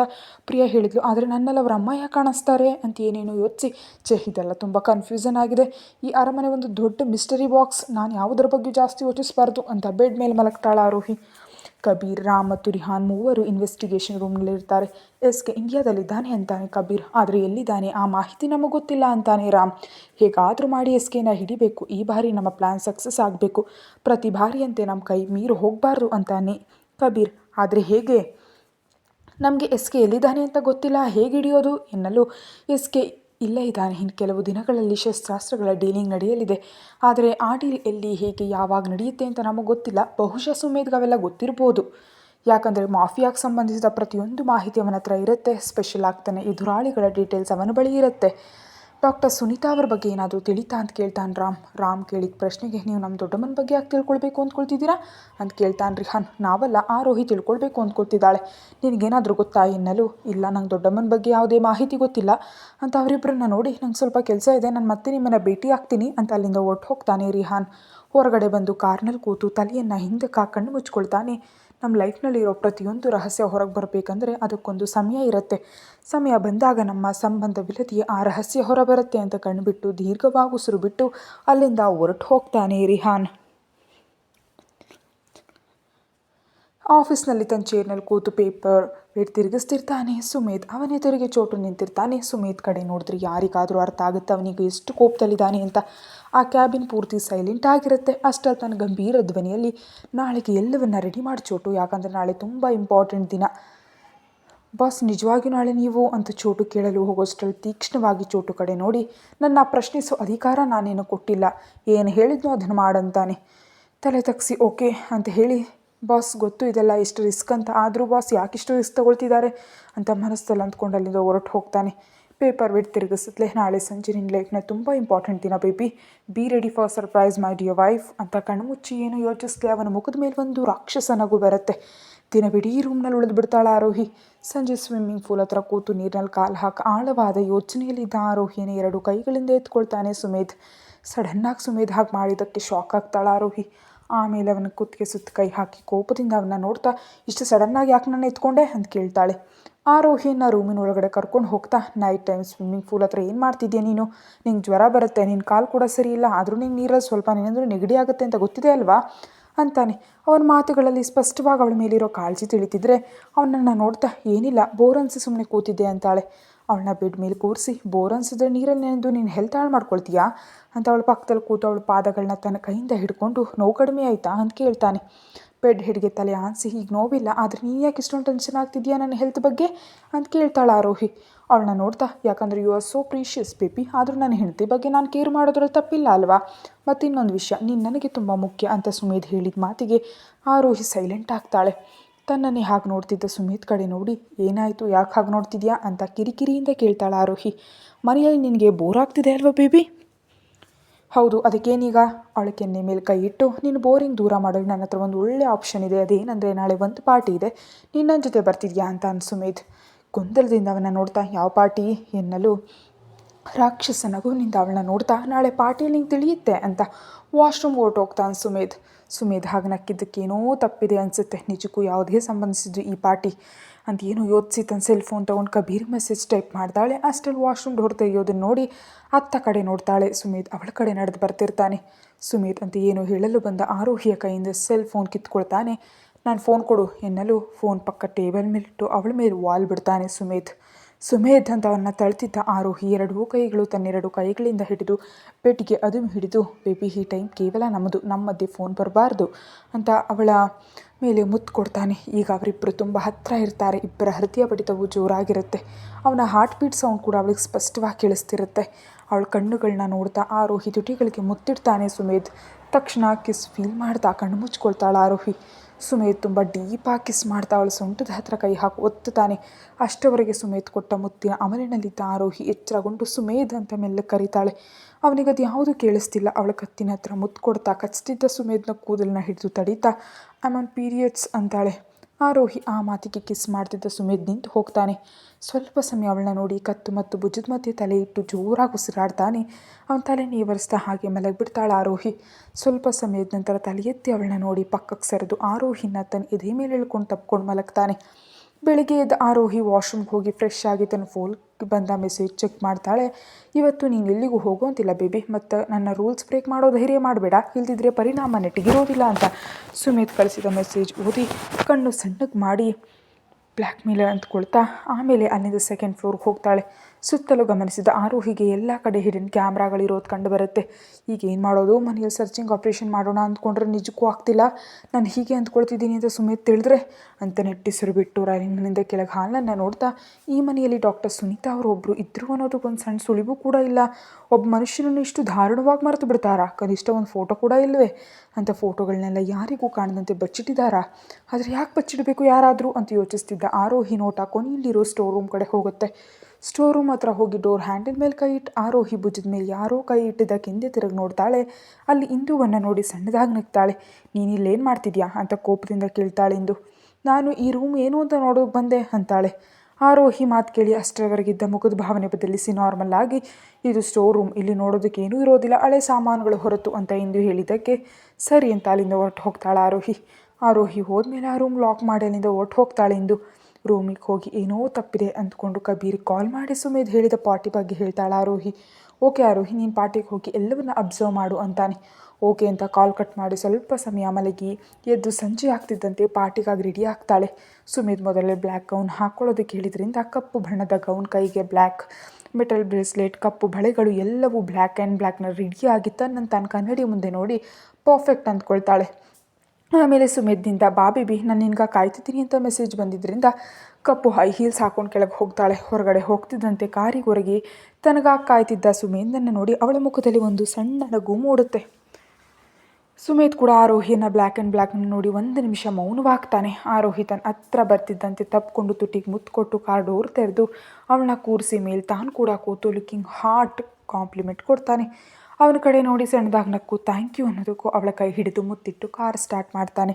ಪ್ರಿಯ ಹೇಳಿದ್ಲು. ಆದರೆ ನನ್ನಲ್ಲಿ ಅವರ ಅಮ್ಮ ಯಾಕೆ ಕಾಣಿಸ್ತಾರೆ ಅಂತ ಏನೇನೋ ಯೋಚಿಸಿ, ಛೇ, ಇದೆಲ್ಲ ತುಂಬ ಕನ್ಫ್ಯೂಷನ್ ಆಗಿದೆ. ಈ ಅರಮನೆ ಒಂದು ದೊಡ್ಡ ಮಿಸ್ಟರಿ ಬಾಕ್ಸ್ ನಾನು ಯಾವುದರ ಬಗ್ಗೆ ಜಾಸ್ತಿ ಯೋಚಿಸಬಾರ್ದು ಅಂತ ಬೆಡ್ ಮೇಲೆ ಮಲಗ್ತಾಳ ಆರೋಹಿ ಕಬೀರ್, ರಾಮ್ ಮತ್ತು ರಿಹಾನ್ ಮೂವರು ಇನ್ವೆಸ್ಟಿಗೇಷನ್ ರೂಮ್ನಲ್ಲಿರ್ತಾರೆ ಎಸ್ ಕೆ ಇಂಡಿಯಾದಲ್ಲಿದ್ದಾನೆ ಅಂತಾನೆ ಕಬೀರ್, ಆದರೆ ಎಲ್ಲಿದ್ದಾನೆ? ಆ ಮಾಹಿತಿ ನಮಗೆ ಗೊತ್ತಿಲ್ಲ ಅಂತಾನೆ ರಾಮ್. ಹೇಗಾದರೂ ಮಾಡಿ ಎಸ್ ಕೆನ ಹಿಡಿಬೇಕು. ಈ ಬಾರಿ ನಮ್ಮ ಪ್ಲ್ಯಾನ್ ಸಕ್ಸಸ್ ಆಗಬೇಕು. ಪ್ರತಿ ಬಾರಿಯಂತೆ ನಮ್ಮ ಕೈ ಮೀರು ಹೋಗಬಾರ್ದು ಅಂತಾನೆ ಕಬೀರ್. ಆದರೆ ಹೇಗೆ? ನಮಗೆ ಎಸ್ ಕೆ ಎಲ್ಲಿದ್ದಾನೆ ಅಂತ ಗೊತ್ತಿಲ್ಲ. ಹೇಗೆ ಹಿಡಿಯೋದು? ಎನ್ನಲು ಎಸ್ ಕೆ ಇಲ್ಲೇ ಇದ್ದಾನೆ. ಇನ್ನು ಕೆಲವು ದಿನಗಳಲ್ಲಿ ಶಸ್ತ್ರಾಸ್ತ್ರಗಳ ಡೀಲಿಂಗ್ ನಡೆಯಲಿದೆ. ಆದರೆ ಆ ಡೀಲ್ ಎಲ್ಲಿ, ಹೇಗೆ, ಯಾವಾಗ ನಡೆಯುತ್ತೆ ಅಂತ ನಮಗೆ ಗೊತ್ತಿಲ್ಲ. ಬಹುಶಃ ಸುಮೇಧ್ಗೆ ಅವೆಲ್ಲ ಗೊತ್ತಿರ್ಬೋದು. ಯಾಕಂದರೆ ಮಾಫಿಯಾಗೆ ಸಂಬಂಧಿಸಿದ ಪ್ರತಿಯೊಂದು ಮಾಹಿತಿ ಅವನ ಹತ್ರ ಇರುತ್ತೆ. ಸ್ಪೆಷಲ್ ಆಗ್ತಾನೆ ಎದುರಾಳಿಗಳ ಡೀಟೇಲ್ಸ್ ಅವನ ಬಳಿ ಇರುತ್ತೆ. ಡಾಕ್ಟರ್ ಸುನೀತಾ ಅವರ ಬಗ್ಗೆ ಏನಾದರೂ ತಿಳಿತಾ ಅಂತ ಕೇಳ್ತಾನೆ ರಾಮ್. ರಾಮ್ ಕೇಳಿದ ಪ್ರಶ್ನೆಗೆ ನೀವು ನಮ್ಮ ದೊಡ್ಡಮ್ಮನ ಬಗ್ಗೆ ಯಾಕೆ ತಿಳ್ಕೊಳ್ಬೇಕು ಅಂದ್ಕೊಳ್ತಿದ್ದೀರಾ? ಅಂತ ಕೇಳ್ತಾನೆ ರಿಹಾನ್. ನಾವಲ್ಲ ಆರೋಹಿ ತಿಳ್ಕೊಳ್ಬೇಕು ಅಂದ್ಕೊಳ್ತಿದ್ದಾಳೆ. ನಿನಗೇನಾದರೂ ಗೊತ್ತಾ ಎನ್ನಲು? ಇಲ್ಲ, ನಂಗೆ ದೊಡ್ಡಮ್ಮನ ಬಗ್ಗೆ ಯಾವುದೇ ಮಾಹಿತಿ ಗೊತ್ತಿಲ್ಲ. ಅಂತ ಅವರಿಬ್ಬರನ್ನ ನೋಡಿ, ನಂಗೆ ಸ್ವಲ್ಪ ಕೆಲಸ ಇದೆ, ನಾನು ಮತ್ತೆ ನಿಮ್ಮನ್ನು ಭೇಟಿ ಆಗ್ತೀನಿ ಅಂತ ಅಲ್ಲಿಂದ ಹೊರ್ಟು ಹೋಗ್ತಾನೆ ರಿಹಾನ್. ಹೊರಗಡೆ ಬಂದು ಕಾರ್ನಲ್ಲಿ ಕೂತು ತಲೆಯನ್ನು ಹಿಂದಕ್ಕೆ ಕಣ್ಣು ಮುಚ್ಕೊಳ್ತಾನೆ. ನಮ್ಮ ಲೈಫ್ನಲ್ಲಿರೋ ಪ್ರತಿಯೊಂದು ರಹಸ್ಯ ಹೊರಗೆ ಬರಬೇಕಂದ್ರೆ ಅದಕ್ಕೊಂದು ಸಮಯ ಇರುತ್ತೆ. ಸಮಯ ಬಂದಾಗ ನಮ್ಮ ಸಂಬಂಧವಿಲ್ಲದೆಯೇ ಆ ರಹಸ್ಯ ಹೊರಬರುತ್ತೆ ಅಂತ ಕಣ್ಬಿಟ್ಟು ದೀರ್ಘವಾಗಿ ಉಸಿರು ಬಿಟ್ಟು ಅಲ್ಲಿಂದ ಹೊರಟು ಹೋಗ್ತಾನೆ ರಿಹಾನ್. ಆಫೀಸ್ನಲ್ಲಿ ತನ್ನ ಚೇರ್ನಲ್ಲಿ ಕೂತು ಪೇಪರ್ ತಿರುಗಿಸ್ತಿರ್ತಾನೆ. ಸುಮೇಧ್ ಅವನೇ ಎದುರಿಗೆ ಚೋಟು ನಿಂತಿರ್ತಾನೆ. ಸುಮೇಧ್ ಕಡೆ ನೋಡಿದ್ರೆ ಯಾರಿಗಾದರೂ ಅರ್ಥ ಆಗುತ್ತೆ. ಅವನಿಗೆ ಎಷ್ಟು ಕೋಪದಲ್ಲಿದ್ದಾನೆ ಅಂತ ಆ ಕ್ಯಾಬಿನ್ ಪೂರ್ತಿ ಸೈಲೆಂಟ್ ಆಗಿರುತ್ತೆ. ಅಷ್ಟಲ್ಲಿ ತನ್ನ ಗಂಭೀರ ಧ್ವನಿಯಲ್ಲಿ, ನಾಳೆಗೆ ಎಲ್ಲವನ್ನ ರೆಡಿ ಮಾಡಿ ಚೋಟು, ಯಾಕಂದರೆ ನಾಳೆ ತುಂಬ ಇಂಪಾರ್ಟೆಂಟ್ ದಿನ. ಬಾಸ್ ನಿಜವಾಗಿಯೂ ನಾಳೆ ನೀವು? ಅಂತ ಚೋಟು ಕೇಳಲು ಹೋಗೋಷ್ಟರಲ್ಲಿ ತೀಕ್ಷ್ಣವಾಗಿ ಚೋಟು ಕಡೆ ನೋಡಿ, ನನ್ನ ಪ್ರಶ್ನಿಸೋ ಅಧಿಕಾರ ನಾನೇನು ಕೊಟ್ಟಿಲ್ಲ. ಏನು ಹೇಳಿದ್ನೋ ಅದನ್ನು ಮಾಡಂತಾನೆ. ತಲೆ ತಗ್ಸಿ, ಓಕೆ, ಅಂತ ಹೇಳಿ, ಬಾಸ್ ಗೊತ್ತು, ಇದೆಲ್ಲ ಎಷ್ಟು ರಿಸ್ಕ್ ಅಂತ. ಆದರೂ ಬಾಸ್ ಯಾಕಿಷ್ಟು ರಿಸ್ಕ್ ತಗೊಳ್ತಿದ್ದಾರೆ? ಅಂತ ಮನಸ್ಸಲ್ಲಿ ಅಂದ್ಕೊಂಡು ಅಲ್ಲಿಂದ ಹೊರಟು ಹೋಗ್ತಾನೆ. ಪೇಪರ್ ವೇಟ್ ತಿರುಗಿಸುತ್ತಲೇ ನಾಳೆ ಸಂಜೆ ನಿನ್ನ ಲೈಫ್ನ ತುಂಬ ಇಂಪಾರ್ಟೆಂಟ್ ದಿನ baby be ready for surprise my dear wife ಅಂತ ಕಣ್ಮುಚ್ಚಿ ಏನು ಯೋಚಿಸ್ಲೆ ಅವನ ಮುಖದ ಮೇಲೆ ಒಂದು ರಾಕ್ಷಸ ನಗು ಬರುತ್ತೆ ದಿನವಿಡೀ ರೂಮ್ನಲ್ಲಿ ಉಳಿದು ಬಿಡ್ತಾಳೆ ಆರೋಹಿ ಸಂಜೆ ಸ್ವಿಮ್ಮಿಂಗ್ ಪೂಲ್ ಹತ್ರ ಕೂತು ನೀರಿನಲ್ಲಿ ಕಾಲು ಹಾಕಿ ಆಳವಾದ ಯೋಚನೆಯಲ್ಲಿದ್ದ ಆರೋಹಿಯನ್ನು ಎರಡು ಕೈಗಳಿಂದ ಎತ್ಕೊಳ್ತಾನೆ ಸುಮೇಧ್ ಸಡನ್ನಾಗಿ ಸುಮೇಧ್ ಹಾಗೆ ಮಾಡಿದ್ದಕ್ಕೆ ಶಾಕ್ ಆಗ್ತಾಳೆ ಆರೋಹಿ ಆಮೇಲೆ ಅವನ ಕುತ್ತಿಗೆ ಸುತ್ತ ಕೈ ಹಾಕಿ ಕೋಪದಿಂದ ಅವನ್ನ ನೋಡ್ತಾ ಇಷ್ಟು ಸಡನ್ನಾಗಿ ಯಾಕೆ ನಾನು ಎತ್ಕೊಂಡೆ ಅಂತ ಕೇಳ್ತಾಳೆ ಆರೋಹಿನ ರೂಮಿನ ಒಳಗಡೆ ಕರ್ಕೊಂಡು ಹೋಗ್ತಾ ನೈಟ್ ಟೈಮ್ ಸ್ವಿಮ್ಮಿಂಗ್ ಪೂಲ್ ಹತ್ರ ಏನು ಮಾಡ್ತಿದ್ದೆ ನೀನು? ನಿಂಗೆ ಜ್ವರ ಬರುತ್ತೆ ನಿನ್ನ ಕಾಲು ಕೂಡ ಸರಿ ಇಲ್ಲ, ಆದರೂ ನಿಂಗೆ ನೀರಲ್ಲಿ ಸ್ವಲ್ಪ ನೀನಂದ್ರೆ ನೆಗಡಿ ಆಗುತ್ತೆ ಅಂತ ಗೊತ್ತಿದೆ ಅಲ್ವಾ? ಅಂತಾನೆ. ಅವನ ಮಾತುಗಳಲ್ಲಿ ಸ್ಪಷ್ಟವಾಗಿ ಅವಳ ಮೇಲಿರೋ ಕಾಳಜಿ ತಿಳಿತಿದ್ರೆ ಅವನನ್ನು ನೋಡ್ತಾ, ಏನಿಲ್ಲ ಬೋರ್ ಅನ್ಸಿ ಸುಮ್ಮನೆ ಕೂತಿದ್ದೆ ಅಂತಾಳೆ. ಅವಳನ್ನ ಬೆಡ್ ಮೇಲೆ ಕೂರಿಸಿ ಬೋರ್ ಅನ್ಸಿದ್ರೆ ನೀರಲ್ಲಿ ನೆನೆದು ನೀನು ಹೆಲ್ತ್ ಹಾಳು ಮಾಡ್ಕೊಳ್ತೀಯಾ? ಅಂತ ಅವಳ ಪಕ್ಕದಲ್ಲಿ ಕೂತು ಅವಳ ಪಾದಗಳನ್ನ ತನ್ನ ಕೈಯಿಂದ ಹಿಡ್ಕೊಂಡು, ನೋವು ಕಡಿಮೆ ಆಯಿತಾ? ಅಂತ ಕೇಳ್ತಾನೆ. ಬೆಡ್ ಹಿಡಿಗೆ ತಲೆ ಆನ್ಸಿ ಈಗ ನೋವಿಲ್ಲ, ಆದರೆ ನೀನು ಯಾಕೆ ಇಷ್ಟೊಂದು ಟೆನ್ಷನ್ ಆಗ್ತಿದ್ಯಾ ನನ್ನ ಹೆಲ್ತ್ ಬಗ್ಗೆ? ಅಂತ ಕೇಳ್ತಾಳೆ ಆರೋಹಿ. ಅವಳನ್ನ ನೋಡ್ತಾ, ಯಾಕಂದರೆ you are so precious baby ಆದರೂ ನನ್ನ ಹೆಂಡತಿ ಬಗ್ಗೆ ನಾನು ಕೇರ್ ಮಾಡೋದ್ರಲ್ಲಿ ತಪ್ಪಿಲ್ಲ ಅಲ್ವಾ? ಮತ್ತು ಇನ್ನೊಂದು ವಿಷಯ, ನೀನು ನನಗೆ ತುಂಬ ಮುಖ್ಯ ಅಂತ ಸುಮೇಧ್ ಹೇಳಿದ ಮಾತಿಗೆ ಆರೋಹಿ ಸೈಲೆಂಟ್ ಆಗ್ತಾಳೆ. ತನ್ನನ್ನೇ ಹಾಗೆ ನೋಡ್ತಿದ್ದ ಸುಮಿತ್ ಕಡೆ ನೋಡಿ, ಏನಾಯಿತು, ಯಾಕೆ ಹಾಗೆ ನೋಡ್ತಿದ್ಯಾ ಅಂತ ಕಿರಿಕಿರಿಯಿಂದ ಕೇಳ್ತಾಳೆ ಆರೋಹಿ. ಮನೆಯಲ್ಲಿ ನಿನಗೆ ಬೋರ್ ಆಗ್ತಿದೆ ಅಲ್ವಾ ಬೇಬಿ ಹೌದು, ಅದಕ್ಕೇನೀಗ? ಅವಳ ಕೆನ್ನೆ ಮೇಲೆ ಕೈ ಇಟ್ಟು, ನೀನು ಬೋರಿಂಗ್ ದೂರ ಮಾಡಲು ನನ್ನ ಹತ್ರ ಒಂದು ಒಳ್ಳೆ ಆಪ್ಷನ್ ಇದೆ, ಅದೇನಂದರೆ ನಾಳೆ ಒಂದು ಪಾರ್ಟಿ ಇದೆ ನಿನ್ನ ಜೊತೆ ಬರ್ತಿದ್ಯಾ ಅಂತ ಅನ್ ಸುಮೇಧ್ ಗೊಂದಲದಿಂದ ಅವನ್ನ ನೋಡ್ತಾ, ಯಾವ ಪಾರ್ಟಿ ಎನ್ನಲು. ರಾಕ್ಷಸನಗೂ ನಿಂದ ಅವಳನ್ನ ನೋಡ್ತಾ, ನಾಳೆ ಪಾರ್ಟಿಯಲ್ಲಿ ನಿಂಗೆ ತಿಳಿಯುತ್ತೆ ಅಂತ ವಾಶ್ರೂಮ್ ಹೋಗ್ತಾನೆ ಸುಮೇಧ್ ಸುಮೇಧ್ ಹಾಗೆ ನಕ್ಕಿದ್ದಕ್ಕೇನೋ ತಪ್ಪಿದೆ ಅನಿಸುತ್ತೆ. ನಿಜಕ್ಕೂ ಯಾವುದೇ ಸಂಬಂಧಿಸಿದ್ದು ಈ ಪಾರ್ಟಿ ಅಂತ ಏನೋ ಯೋಚಿಸಿ ತನ್ನ ಸೆಲ್ ಫೋನ್ ತೊಗೊಂಡು ಕಬೀರ್ ಮೆಸೇಜ್ ಟೈಪ್ ಮಾಡ್ತಾಳೆ ಅಷ್ಟಲ್ಲಿ ವಾಶ್ರೂಮ್ ಡೋರ್ ತೆಗೆಯೋದನ್ನು ನೋಡಿ ಅತ್ತ ಕಡೆ ನೋಡ್ತಾಳೆ ಸುಮಿತ್. ಅವಳ ಕಡೆ ನಡೆದು ಬರ್ತಿರ್ತಾನೆ. ಸುಮಿತ್ ಅಂತ ಏನು ಹೇಳಲು ಬಂದ ಆರೋಹಿಯ ಕೈಯಿಂದ ಸೆಲ್ ಫೋನ್ ಕಿತ್ಕೊಳ್ತಾನೆ. ನಾನು ಫೋನ್ ಕೊಡು ಎನ್ನಲು ಫೋನ್ ಪಕ್ಕ ಟೇಬಲ್ ಮೇಲಿಟ್ಟು ಅವಳ ಮೇಲೆ ವಾಲ್ ಬಿಡ್ತಾನೆ ಸುಮೇಧ್ ಸುಮೇಧ್ ಅಂತ ಅವನ್ನ ತಳ್ತಿದ್ದ ಆರೋಹಿ ಎರಡೂ ಕೈಗಳು ತನ್ನೆರಡು ಕೈಗಳಿಂದ ಹಿಡಿದು ಪೆಟ್ಟಿಗೆ ಅದು ಹಿಡಿದು, ಬೇಬಿ, ಈ ಟೈಮ್ ಕೇವಲ ನಮ್ಮದು ನಮ್ಮ ಮಧ್ಯೆ ಫೋನ್ ಬರಬಾರ್ದು ಅಂತ ಅವಳ ಮೇಲೆ ಮುತ್ತು ಕೊಡ್ತಾನೆ. ಈಗ ಅವರಿಬ್ಬರು ತುಂಬ ಹತ್ತಿರ ಇರ್ತಾರೆ, ಇಬ್ಬರ ಹೃದಯ ಬಡಿತವು ಜೋರಾಗಿರುತ್ತೆ. ಅವನ ಹಾರ್ಟ್ ಬೀಟ್ ಸೌಂಡ್ ಕೂಡ ಅವಳಿಗೆ ಸ್ಪಷ್ಟವಾಗಿ ಕೇಳಿಸ್ತಿರುತ್ತೆ. ಅವಳ ಕಣ್ಣುಗಳನ್ನ ನೋಡ್ತಾ ಆರೋಹಿ ತುಟಿಗಳಿಗೆ ಮುತ್ತಿಡ್ತಾನೆ ಸುಮೇಧ್. ತಕ್ಷಣ ಕಿಸ್ ಫೀಲ್ ಮಾಡ್ತಾ ಕಣ್ಣು ಮುಚ್ಕೊಳ್ತಾಳೆ ಆರೋಹಿ. ಸುಮೇಧ್ ತುಂಬ ಡೀಪಾಗಿ ಕಿಸ್ ಮಾಡ್ತಾ ಅವಳು ಸೊಂಟದ ಹತ್ರ ಕೈ ಹಾಕಿ ಒತ್ತುತ್ತಾನೆ. ಅಷ್ಟವರೆಗೆ ಸುಮೇಧ್ ಕೊಟ್ಟ ಮುತ್ತಿನ ಅಮಲಿನಲ್ಲಿದ್ದ ಆರೋಹಿ ಎಚ್ಚರಗೊಂಡು ಸುಮೇಧ್ ಅಂತ ಮೆಲ್ಲ ಕರೀತಾಳೆ. ಅವನಿಗದು ಯಾವುದೂ ಕೇಳಿಸ್ತಿಲ್ಲ. ಅವಳ ಕತ್ತಿನ ಹತ್ರ ಮುತ್ತು ಕೊಡ್ತಾ ಕಚ್ತಿದ್ದ ಸುಮೇಧ್ನ ಕೂದಲನ್ನ ಹಿಡಿದು ತಡೀತಾ ಆಮ್ ಆನ್ ಪೀರಿಯಡ್ಸ್ ಅಂತಾಳೆ. ಆರೋಹಿ ಆ ಮಾತಿಗೆ ಕಿಸ್ ಮಾಡ್ತಿದ್ದ ಸುಮಿತ್ ನಿಂತು ಹೋಗ್ತಾನೆ. ಸ್ವಲ್ಪ ಸಮಯ ಅವಳನ್ನ ನೋಡಿ ಕತ್ತು ಮತ್ತು ಭುಜದ ಮಧ್ಯೆ ತಲೆ ಇಟ್ಟು ಜೋರಾಗಿ ಉಸಿರಾಡ್ತಾನೆ. ಅವನ ತಲೆ ನೀವರಿಸ್ತಾ ಹಾಗೆ ಮಲಗಿಬಿಡ್ತಾಳೆ ಆರೋಹಿ ಸ್ವಲ್ಪ ಸಮಯದ ನಂತರ ತಲೆ ಎತ್ತಿ ಅವಳನ್ನ ನೋಡಿ ಪಕ್ಕಕ್ಕೆ ಸರಿದು ಆರೋಹಿನ ತನ್ನ ಎದೆ ಮೇಲೆ ಇಳ್ಕೊಂಡು ತಪ್ಕೊಂಡು ಮಲಗ್ತಾನೆ. ಬೆಳಿಗ್ಗೆ ಎದ್ದು ಆರೋಹಿ ವಾಶ್ರೂಮ್ಗೆ ಹೋಗಿ ಫ್ರೆಶ್ ಆಗಿ ತನ್ನ ಫೋನ್ ಬಂದ ಮೆಸೇಜ್ ಚೆಕ್ ಮಾಡ್ತಾಳೆ. ಇವತ್ತು ನೀನು ಎಲ್ಲಿಗೂ ಹೋಗೋಂತಿಲ್ಲ ಬೇಬಿ ಮತ್ತು ನನ್ನ ರೂಲ್ಸ್ ಬ್ರೇಕ್ ಮಾಡೋ ಧೈರ್ಯ ಮಾಡಬೇಡ, ಇಲ್ದಿದ್ರೆ ಪರಿಣಾಮ ನೆಟ್ಟಿಗಿರೋದಿಲ್ಲ ಅಂತ ಸುಮೇತ್ ಕಳಿಸಿದ ಮೆಸೇಜ್ ಓದಿ ಕಣ್ಣು ಸಣ್ಣಗೆ ಮಾಡಿ ಬ್ಲ್ಯಾಕ್ ಮೇಲರ್ ಅಂದ್ಕೊಳ್ತಾ ಆಮೇಲೆ ಅಲ್ಲಿಂದ ಸೆಕೆಂಡ್ ಫ್ಲೋರ್ಗೆ ಹೋಗ್ತಾಳೆ. ಸುತ್ತಲೂ ಗಮನಿಸಿದ ಆರೋಹಿಗೆ ಎಲ್ಲ ಕಡೆ ಹಿಡನ್ ಕ್ಯಾಮ್ರಾಗಳಿರೋದು ಕಂಡು ಬರುತ್ತೆ ಈಗ ಏನು ಮಾಡೋದು? ಮನೆಯಲ್ಲಿ ಸರ್ಚಿಂಗ್ ಆಪ್ರೇಷನ್ ಮಾಡೋಣ ಅಂದ್ಕೊಂಡ್ರೆ ನಿಜಕ್ಕೂ ಆಗ್ತಿಲ್ಲ. ನಾನು ಹೀಗೆ ಅಂದ್ಕೊಳ್ತಿದ್ದೀನಿ ಅಂತ ಸುಮೇತ್ ತಿಳಿದ್ರೆ ಅಂತ ನೆಟ್ಟಿಸಿರು ಬಿಟ್ಟು ರೈಲಿಂಗ್ ಮನೆಯಿಂದ ಕೆಳಗೆ ಹಾಲನ್ನು ನೋಡ್ತಾ ಈ ಮನೆಯಲ್ಲಿ ಡಾಕ್ಟರ್ ಸುನೀತಾ ಅವರೊಬ್ಬರು ಇದ್ರು ಅನ್ನೋದಕ್ಕೊಂದು ಸಣ್ಣ ಸುಳಿವು ಕೂಡ ಇಲ್ಲ. ಒಬ್ಬ ಮನುಷ್ಯನನ್ನು ಇಷ್ಟು ದಾರುಣವಾಗಿ ಮರೆತು ಬಿಡ್ತಾರಾ? ಕನಿಷ್ಠ ಒಂದು ಫೋಟೋ ಕೂಡ ಇಲ್ಲವೇ ಅಂತ ಫೋಟೋಗಳನ್ನೆಲ್ಲ ಯಾರಿಗೂ ಕಾಣದಂತೆ ಬಚ್ಚಿಟ್ಟಿದ್ದಾರಾ ಆದರೆ ಯಾಕೆ ಬಚ್ಚಿಡಬೇಕು ಯಾರಾದರೂ? ಅಂತ ಯೋಚಿಸ್ತಿದ್ದ ಆರೋಹಿ ನೋಟ ಕೊನೆಯಲ್ಲಿರೋ ಸ್ಟೋರ್ ರೂಮ್ ಕಡೆ ಹೋಗುತ್ತೆ. ಸ್ಟೋರ್ ರೂಮ್ ಹತ್ರ ಹೋಗಿ ಡೋರ್ ಹ್ಯಾಂಡಲ್ ಮೇಲೆ ಕೈ ಇಟ್ಟು ಆರೋಹಿ ಭುಜದ ಮೇಲೆ ಯಾರೋ ಕೈ ಇಟ್ಟಿದ್ದಕ್ಕೆ ಹಿಂದೆ ತಿರುಗಿ ನೋಡ್ತಾಳೆ. ಅಲ್ಲಿ ಇಂದುವನ್ನು ನೋಡಿ ಸಣ್ಣದಾಗಿ ನಗ್ತಾಳೆ. ನೀನು ಇಲ್ಲೇನು ಮಾಡ್ತಿದ್ಯಾ? ಅಂತ ಕೋಪದಿಂದ ಕೇಳ್ತಾಳೆ ಇಂದು. ನಾನು ಈ ರೂಮ್ ಏನು ಅಂತ ನೋಡೋಕೆ ಬಂದೆ ಅಂತಾಳೆ. ಆರೋಹಿ ಮಾತು ಕೇಳಿ ಅಷ್ಟರವರೆಗಿದ್ದ ಮುಖದ ಭಾವನೆ ಬದಲಿಸಿ ನಾರ್ಮಲ್ ಆಗಿ, ಇದು ಸ್ಟೋರ್ ರೂಮ್ ಇಲ್ಲಿ ನೋಡೋದಕ್ಕೆ ಏನೂ ಇರೋದಿಲ್ಲ, ಹಳೆ ಸಾಮಾನುಗಳು ಹೊರತು ಅಂತ ಇಂದು ಹೇಳಿದ್ದಕ್ಕೆ ಸರಿ ಅಂತ ಅಲ್ಲಿಂದ ಹೊರಟು ಹೋಗ್ತಾಳೆ ಆರೋಹಿ. ಆರೋಹಿ ಹೋದ್ಮೇಲೆ ಆ ರೂಮ್ ಲಾಕ್ ಮಾಡಿ ಅಲ್ಲಿಂದ ಹೊರಟು ಹೋಗ್ತಾಳೆ ಇಂದು. ರೂಮಿಗೆ ಹೋಗಿ ಏನೋ ತಪ್ಪಿದೆ ಅಂದ್ಕೊಂಡು ಕಬೀರ್ ಕಾಲ್ ಮಾಡಿ ಸುಮೇಧ್ ಹೇಳಿದ ಪಾರ್ಟಿ ಬಗ್ಗೆ ಹೇಳ್ತಾಳೆ ಆರೋಹಿ. ಓಕೆ ಆರೋಹಿ, ನೀನು ಪಾರ್ಟಿಗೆ ಹೋಗಿ ಎಲ್ಲವನ್ನ ಅಬ್ಸರ್ವ್ ಮಾಡು, ಅಂತಾನೆ. ಓಕೆ ಅಂತ ಕಾಲ್ ಕಟ್ ಮಾಡಿ ಸ್ವಲ್ಪ ಸಮಯ ಮಲಗಿ, ಎದ್ದು ಸಂಜೆ ಆಗ್ತಿದ್ದಂತೆ ಪಾರ್ಟಿಗಾಗಿ ರೆಡಿ ಆಗ್ತಾಳೆ. ಸುಮೇಧ್ ಮೊದಲೇ ಬ್ಲ್ಯಾಕ್ ಗೌನ್ ಹಾಕ್ಕೊಳ್ಳೋದಕ್ಕೆ ಹೇಳಿದ್ರಿಂದ ಕಪ್ಪು ಬಣ್ಣದ ಗೌನ್ ಕೈಗೆ ಬ್ಲ್ಯಾಕ್ ಮೆಟಲ್ ಬ್ರೇಸ್ಲೆಟ್ ಕಪ್ಪು ಬಳೆಗಳು ಎಲ್ಲವೂ ಬ್ಲ್ಯಾಕ್ ಆ್ಯಂಡ್ ಬ್ಲ್ಯಾಕ್ನ ರೆಡಿಯಾಗಿ ತನ್ನ ತನ್ನ ಕನ್ನಡಿ ಮುಂದೆ ನೋಡಿ ಪರ್ಫೆಕ್ಟ್ ಅಂದ್ಕೊಳ್ತಾಳೆ. ಆಮೇಲೆ ಸುಮೇಧ್ನಿಂದ ಬಾಬಿ ಬಿ ನಾನು ನಿನ್ಗೆ ಕಾಯ್ತಿದ್ದೀನಿ ಅಂತ ಮೆಸೇಜ್ ಬಂದಿದ್ದರಿಂದ ಕಪ್ಪು ಹೈ ಹೀಲ್ಸ್ ಹಾಕೊಂಡು ಕೆಳಗೆ ಹೋಗ್ತಾಳೆ. ಹೊರಗಡೆ ಹೋಗ್ತಿದ್ದಂತೆ ಕಾರಿಗೆ ಹೊರಗೆ ತನಗಾಗಿ ಕಾಯ್ತಿದ್ದ ಸುಮೇಂದನ್ನು ನೋಡಿ ಅವಳ ಮುಖದಲ್ಲಿ ಒಂದು ಸಣ್ಣ ನಗು ಮೂಡುತ್ತೆ. ಸುಮೇತ್ ಕೂಡ ಆರೋಹಿಯನ್ನು ಬ್ಲ್ಯಾಕ್ ಆ್ಯಂಡ್ ಬ್ಲ್ಯಾಕ್ನ ನೋಡಿ ಒಂದು ನಿಮಿಷ ಮೌನವಾಗ್ತಾನೆ. ಆರೋಹಿ ತನ್ನ ಹತ್ರ ಬರ್ತಿದ್ದಂತೆ ತಪ್ಪಿಕೊಂಡು ತುಟಿಗೆ ಮುತ್ಕೊಟ್ಟು ಕಾರ್ ಡೋರ್ ತೆರೆದು ಅವಳನ್ನ ಕೂರಿಸಿ ಮೇಲೆ ತಾನು ಕೂಡ ಕೂತು ಲುಕಿಂಗ್ ಹಾರ್ಟ್ ಕಾಂಪ್ಲಿಮೆಂಟ್ ಕೊಡ್ತಾನೆ. ಅವನ ಕಡೆ ನೋಡಿ ಸಣ್ಣದಾಗಿ ನಕ್ಕು ಥ್ಯಾಂಕ್ ಯು ಅನ್ನೋದಕ್ಕೂ ಅವಳ ಕೈ ಹಿಡಿದು ಮುತ್ತಿಟ್ಟು ಕಾರ್ ಸ್ಟಾರ್ಟ್ ಮಾಡ್ತಾನೆ.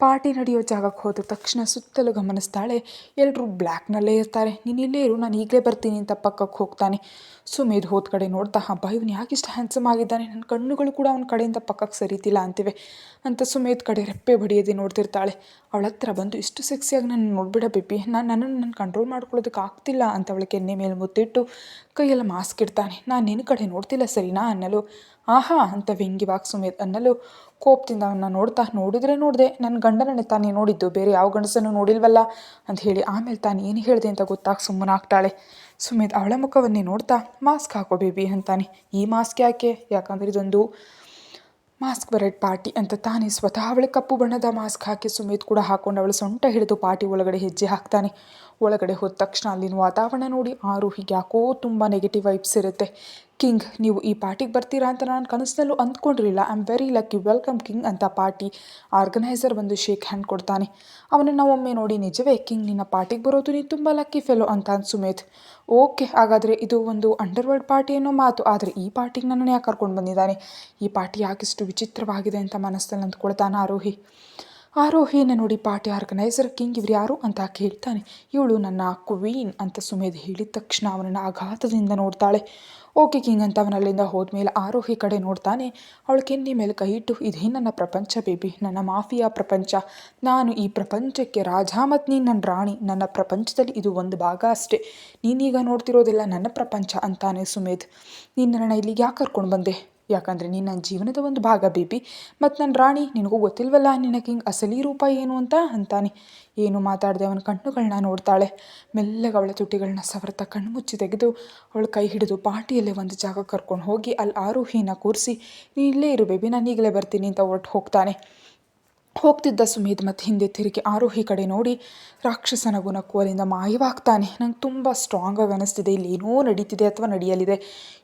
ಪಾರ್ಟಿ ನಡೆಯೋ ಜಾಗಕ್ಕೆ ಹೋದ ತಕ್ಷಣ ಸುತ್ತಲೂ ಗಮನಿಸ್ತಾಳೆ ಎಲ್ಲರೂ ಬ್ಲ್ಯಾಕ್ನಲ್ಲೇ ಇರ್ತಾರೆ. ನೀನು ಇಲ್ಲೇ ಇರು, ನಾನು ಈಗಲೇ ಬರ್ತೀನಿ ಅಂತ ಪಕ್ಕಕ್ಕೆ ಹೋಗ್ತಾನೆ. ಸುಮೇಧ್ ಹೋದ ಕಡೆ ನೋಡ್ತಾ, ಹಬ್ಬ, ಇವನು ಯಾಕೆ ಇಷ್ಟು ಹ್ಯಾಂಡ್ಸಮ್ ಆಗಿದ್ದಾನೆ. ನನ್ನ ಕಣ್ಣುಗಳು ಕೂಡ ಅವನ ಕಡೆಯಿಂದ ಪಕ್ಕಕ್ಕೆ ಸರಿತಿಲ್ಲ ಅಂತಿವೆ. ಅಂತ ಸುಮೇಧ್ ಕಡೆ ರೆಪ್ಪೆ ಬಡಿಯದೆ ನೋಡ್ತಿರ್ತಾಳೆ. ಅವಳ ಹತ್ರ ಬಂದು ಇಷ್ಟು ಸೆಕ್ಸಿಯಾಗಿ ನಾನು ನೋಡ್ಬಿಡ ಬಿಪಿ ನಾನು ನನ್ನನ್ನು ನಾನು ಕಂಟ್ರೋಲ್ ಮಾಡ್ಕೊಳ್ಳೋದಕ್ಕೆ ಆಗ್ತಿಲ್ಲ ಅಂತ ಅವಳ ಕೆನ್ನೆ ಮೇಲೆ ಮುತ್ತಿಟ್ಟು ಕೈಯೆಲ್ಲ ಮಾಸ್ಕ್ ಇಡ್ತಾನೆ. ನಾನು ನಿನ್ನ ಕಡೆ ನೋಡ್ತಿಲ್ಲ ಸರಿನಾ? ಅನ್ನಲು ಆಹಾ, ಅಂತ ವ್ಯಂಗ್ಯವಾಗಿ ಸುಮೇಧ್ ಅನ್ನಲು ಕೋಪದಿಂದ ಅವನ್ನ ನೋಡ್ತಾ ನೋಡಿದ್ರೆ ನೋಡಿದೆ ನನ್ನ ಗಂಡನನ್ನೇ ತಾನೇ ನೋಡಿದ್ದು, ಬೇರೆ ಯಾವ ಗಂಡಸನ್ನು ನೋಡಿಲ್ವಲ್ಲ? ಅಂತ ಹೇಳಿ ಆಮೇಲೆ ತಾನು ಏನು ಹೇಳಿದೆ ಅಂತ ಗೊತ್ತಾಗಿ ಸುಮ್ಮನಾಗ್ತಾಳೆ ಸುಮೇಧ್ ಅವಳ ಮುಖವನ್ನೇ ನೋಡ್ತಾ ಮಾಸ್ಕ್ ಹಾಕೋ ಬೇಬಿ ಅಂತಾನೆ. ಈ ಮಾಸ್ಕ್ ಯಾಕೆ? ಯಾಕಂದರೆ ಇದೊಂದು ಮಾಸ್ಕ್ ಬರೆಡ್ ಪಾರ್ಟಿ ಅಂತ ತಾನೇ ಸ್ವತಃ ಅವಳ ಕಪ್ಪು ಬಣ್ಣದ ಮಾಸ್ಕ್ ಹಾಕಿ ಸುಮೇಧ್ ಕೂಡ ಹಾಕೊಂಡು ಅವಳ ಸೊಂಟ ಹಿಡಿದು ಪಾರ್ಟಿ ಒಳಗಡೆ ಹೆಜ್ಜೆ ಹಾಕ್ತಾನೆ. ಒಳಗಡೆ ಹೋದ ತಕ್ಷಣ ಅಲ್ಲಿನ ವಾತಾವರಣ ನೋಡಿ ಆರೋಹಿಗೆ ಯಾಕೋ ತುಂಬ ನೆಗೆಟಿವ್ ವೈಬ್ಸ್ ಇರುತ್ತೆ. ಕಿಂಗ್, ನೀವು ಈ ಪಾರ್ಟಿಗೆ ಬರ್ತೀರಾ ಅಂತ ನಾನು ಕನಸಿನಲ್ಲೂ ಅಂದ್ಕೊಂಡಿರಲಿಲ್ಲ. I am very lucky welcome king, ಅಂತ ಪಾರ್ಟಿ ಆರ್ಗನೈಸರ್ ಬಂದು ಶೇಕ್ ಹ್ಯಾಂಡ್ ಕೊಡ್ತಾನೆ. ಅವನನ್ನು ಒಮ್ಮೆ ನೋಡಿ ನಿಜವೇ, ಕಿಂಗ್, ನಿನ್ನ ಪಾರ್ಟಿಗೆ ಬರೋದು ನೀನು ತುಂಬ ಲಕ್ಕಿ ಫೆಲೋ ಅಂತ ಸುಮೇತ್. ಓಕೆ ಹಾಗಾದರೆ ಇದು ಒಂದು ಅಂಡರ್ವರ್ಲ್ಡ್ ಪಾರ್ಟಿ ಅನ್ನೋ ಮಾತು. ಆದರೆ ಈ ಪಾರ್ಟಿಗೆ ನನ್ನನ್ನು ಯಾಕೆ ಕರ್ಕೊಂಡು ಬಂದಿದ್ದಾನೆ? ಈ ಪಾರ್ಟಿ ಯಾಕಿಷ್ಟು ವಿಚಿತ್ರವಾಗಿದೆ ಅಂತ ಮನಸ್ಸಲ್ಲಿ ಅಂದ್ಕೊಳ್ತಾನೆ ಆರೋಹಿ. ಆರೋಹಿಯನ್ನು ನೋಡಿ ಪಾರ್ಟಿ ಆರ್ಗನೈಸರ್ ಕಿಂಗ್ ಇವ್ರು ಯಾರು ಅಂತ ಕೇಳ್ತಾನೆ. ಇವಳು ನನ್ನ ಕ್ವೀನ್ ಅಂತ ಸುಮೇಧ್ ಹೇಳಿದ ತಕ್ಷಣ ಅವನನ್ನು ಆಘಾತದಿಂದ ನೋಡ್ತಾಳೆ. ಓಕೆ ಕಿಂಗ್ ಅಂತ ಅವನಲ್ಲಿಂದ ಹೋದ್ಮೇಲೆ ಆರೋಹಿ ಕಡೆ ನೋಡ್ತಾನೆ. ಅವಳ ಕೆನ್ನೆ ಮೇಲೆ ಕೈ ಇಟ್ಟು, ಇದೇ ನನ್ನ ಪ್ರಪಂಚ ಬೇಬಿ, ನನ್ನ ಮಾಫಿಯಾ ಪ್ರಪಂಚ. ನಾನು ಈ ಪ್ರಪಂಚಕ್ಕೆ ರಾಜ ಮತ್ತು ನೀನು ನನ್ನ ರಾಣಿ. ನನ್ನ ಪ್ರಪಂಚದಲ್ಲಿ ಇದು ಒಂದು ಭಾಗ ಅಷ್ಟೇ. ನೀನೀಗ ನೋಡ್ತಿರೋದಿಲ್ಲ ನನ್ನ ಪ್ರಪಂಚ ಅಂತಾನೆ ಸುಮೇಧ್. ನೀನು ನನ್ನ ಇಲ್ಲಿಗೆ ಯಾಕೆ ಕರ್ಕೊಂಡು ಬಂದೆ? ಯಾಕಂದರೆ ನೀನು ನನ್ನ ಜೀವನದ ಒಂದು ಭಾಗ, ಬೇಬಿ. ಮತ್ತು ನನ್ನ ರಾಣಿ, ನಿನಗೂ ಗೊತ್ತಿಲ್ವಲ್ಲ ನಿನಗೆ ಹಿಂಗೆ ಅಸಲಿ ರೂಪ ಏನು ಅಂತ? ಅಂತಾನೆ. ಏನು ಮಾತಾಡದೆ ಅವನ ಕಣ್ಣುಗಳನ್ನ ನೋಡ್ತಾಳೆ. ಮೆಲ್ಲಗೆ ಅವಳ ತುಟಿಗಳನ್ನ ಸವರ್ತ ಕಣ್ಣು ಮುಚ್ಚಿ ತೆಗೆದು ಅವಳ ಕೈ ಹಿಡಿದು ಪಾರ್ಟಿಯಲ್ಲೇ ಒಂದು ಜಾಗ ಕರ್ಕೊಂಡು ಹೋಗಿ ಅಲ್ಲಿ ಆರೋಹಿನ ಕೂರಿಸಿ ನೀನು ಇಲ್ಲೇ ಇರು ಬೇಬಿ, ನಾನು ಈಗಲೇ ಬರ್ತೀನಿ ಅಂತ ಹೊರಟು ಹೋಗ್ತಾನೆ. ಹೋಗ್ತಿದ್ದ ಸುಮೇಧ್ ಮತ್ತು ಹಿಂದೆ ತಿರುಗಿ ಆರೋಹಿ ಕಡೆ ನೋಡಿ ರಾಕ್ಷಸನ ಗುಣಕ್ಕೂ ಅಲ್ಲಿಂದ ಮಾಯವಾಗ್ತಾನೆ. ನಂಗೆ ತುಂಬ ಸ್ಟ್ರಾಂಗಾಗಿ ಅನ್ನಿಸ್ತಿದೆ ಇಲ್ಲಿ ಏನೋ ನಡೀತಿದೆ ಅಥವಾ ನಡೆಯಲಿದೆ.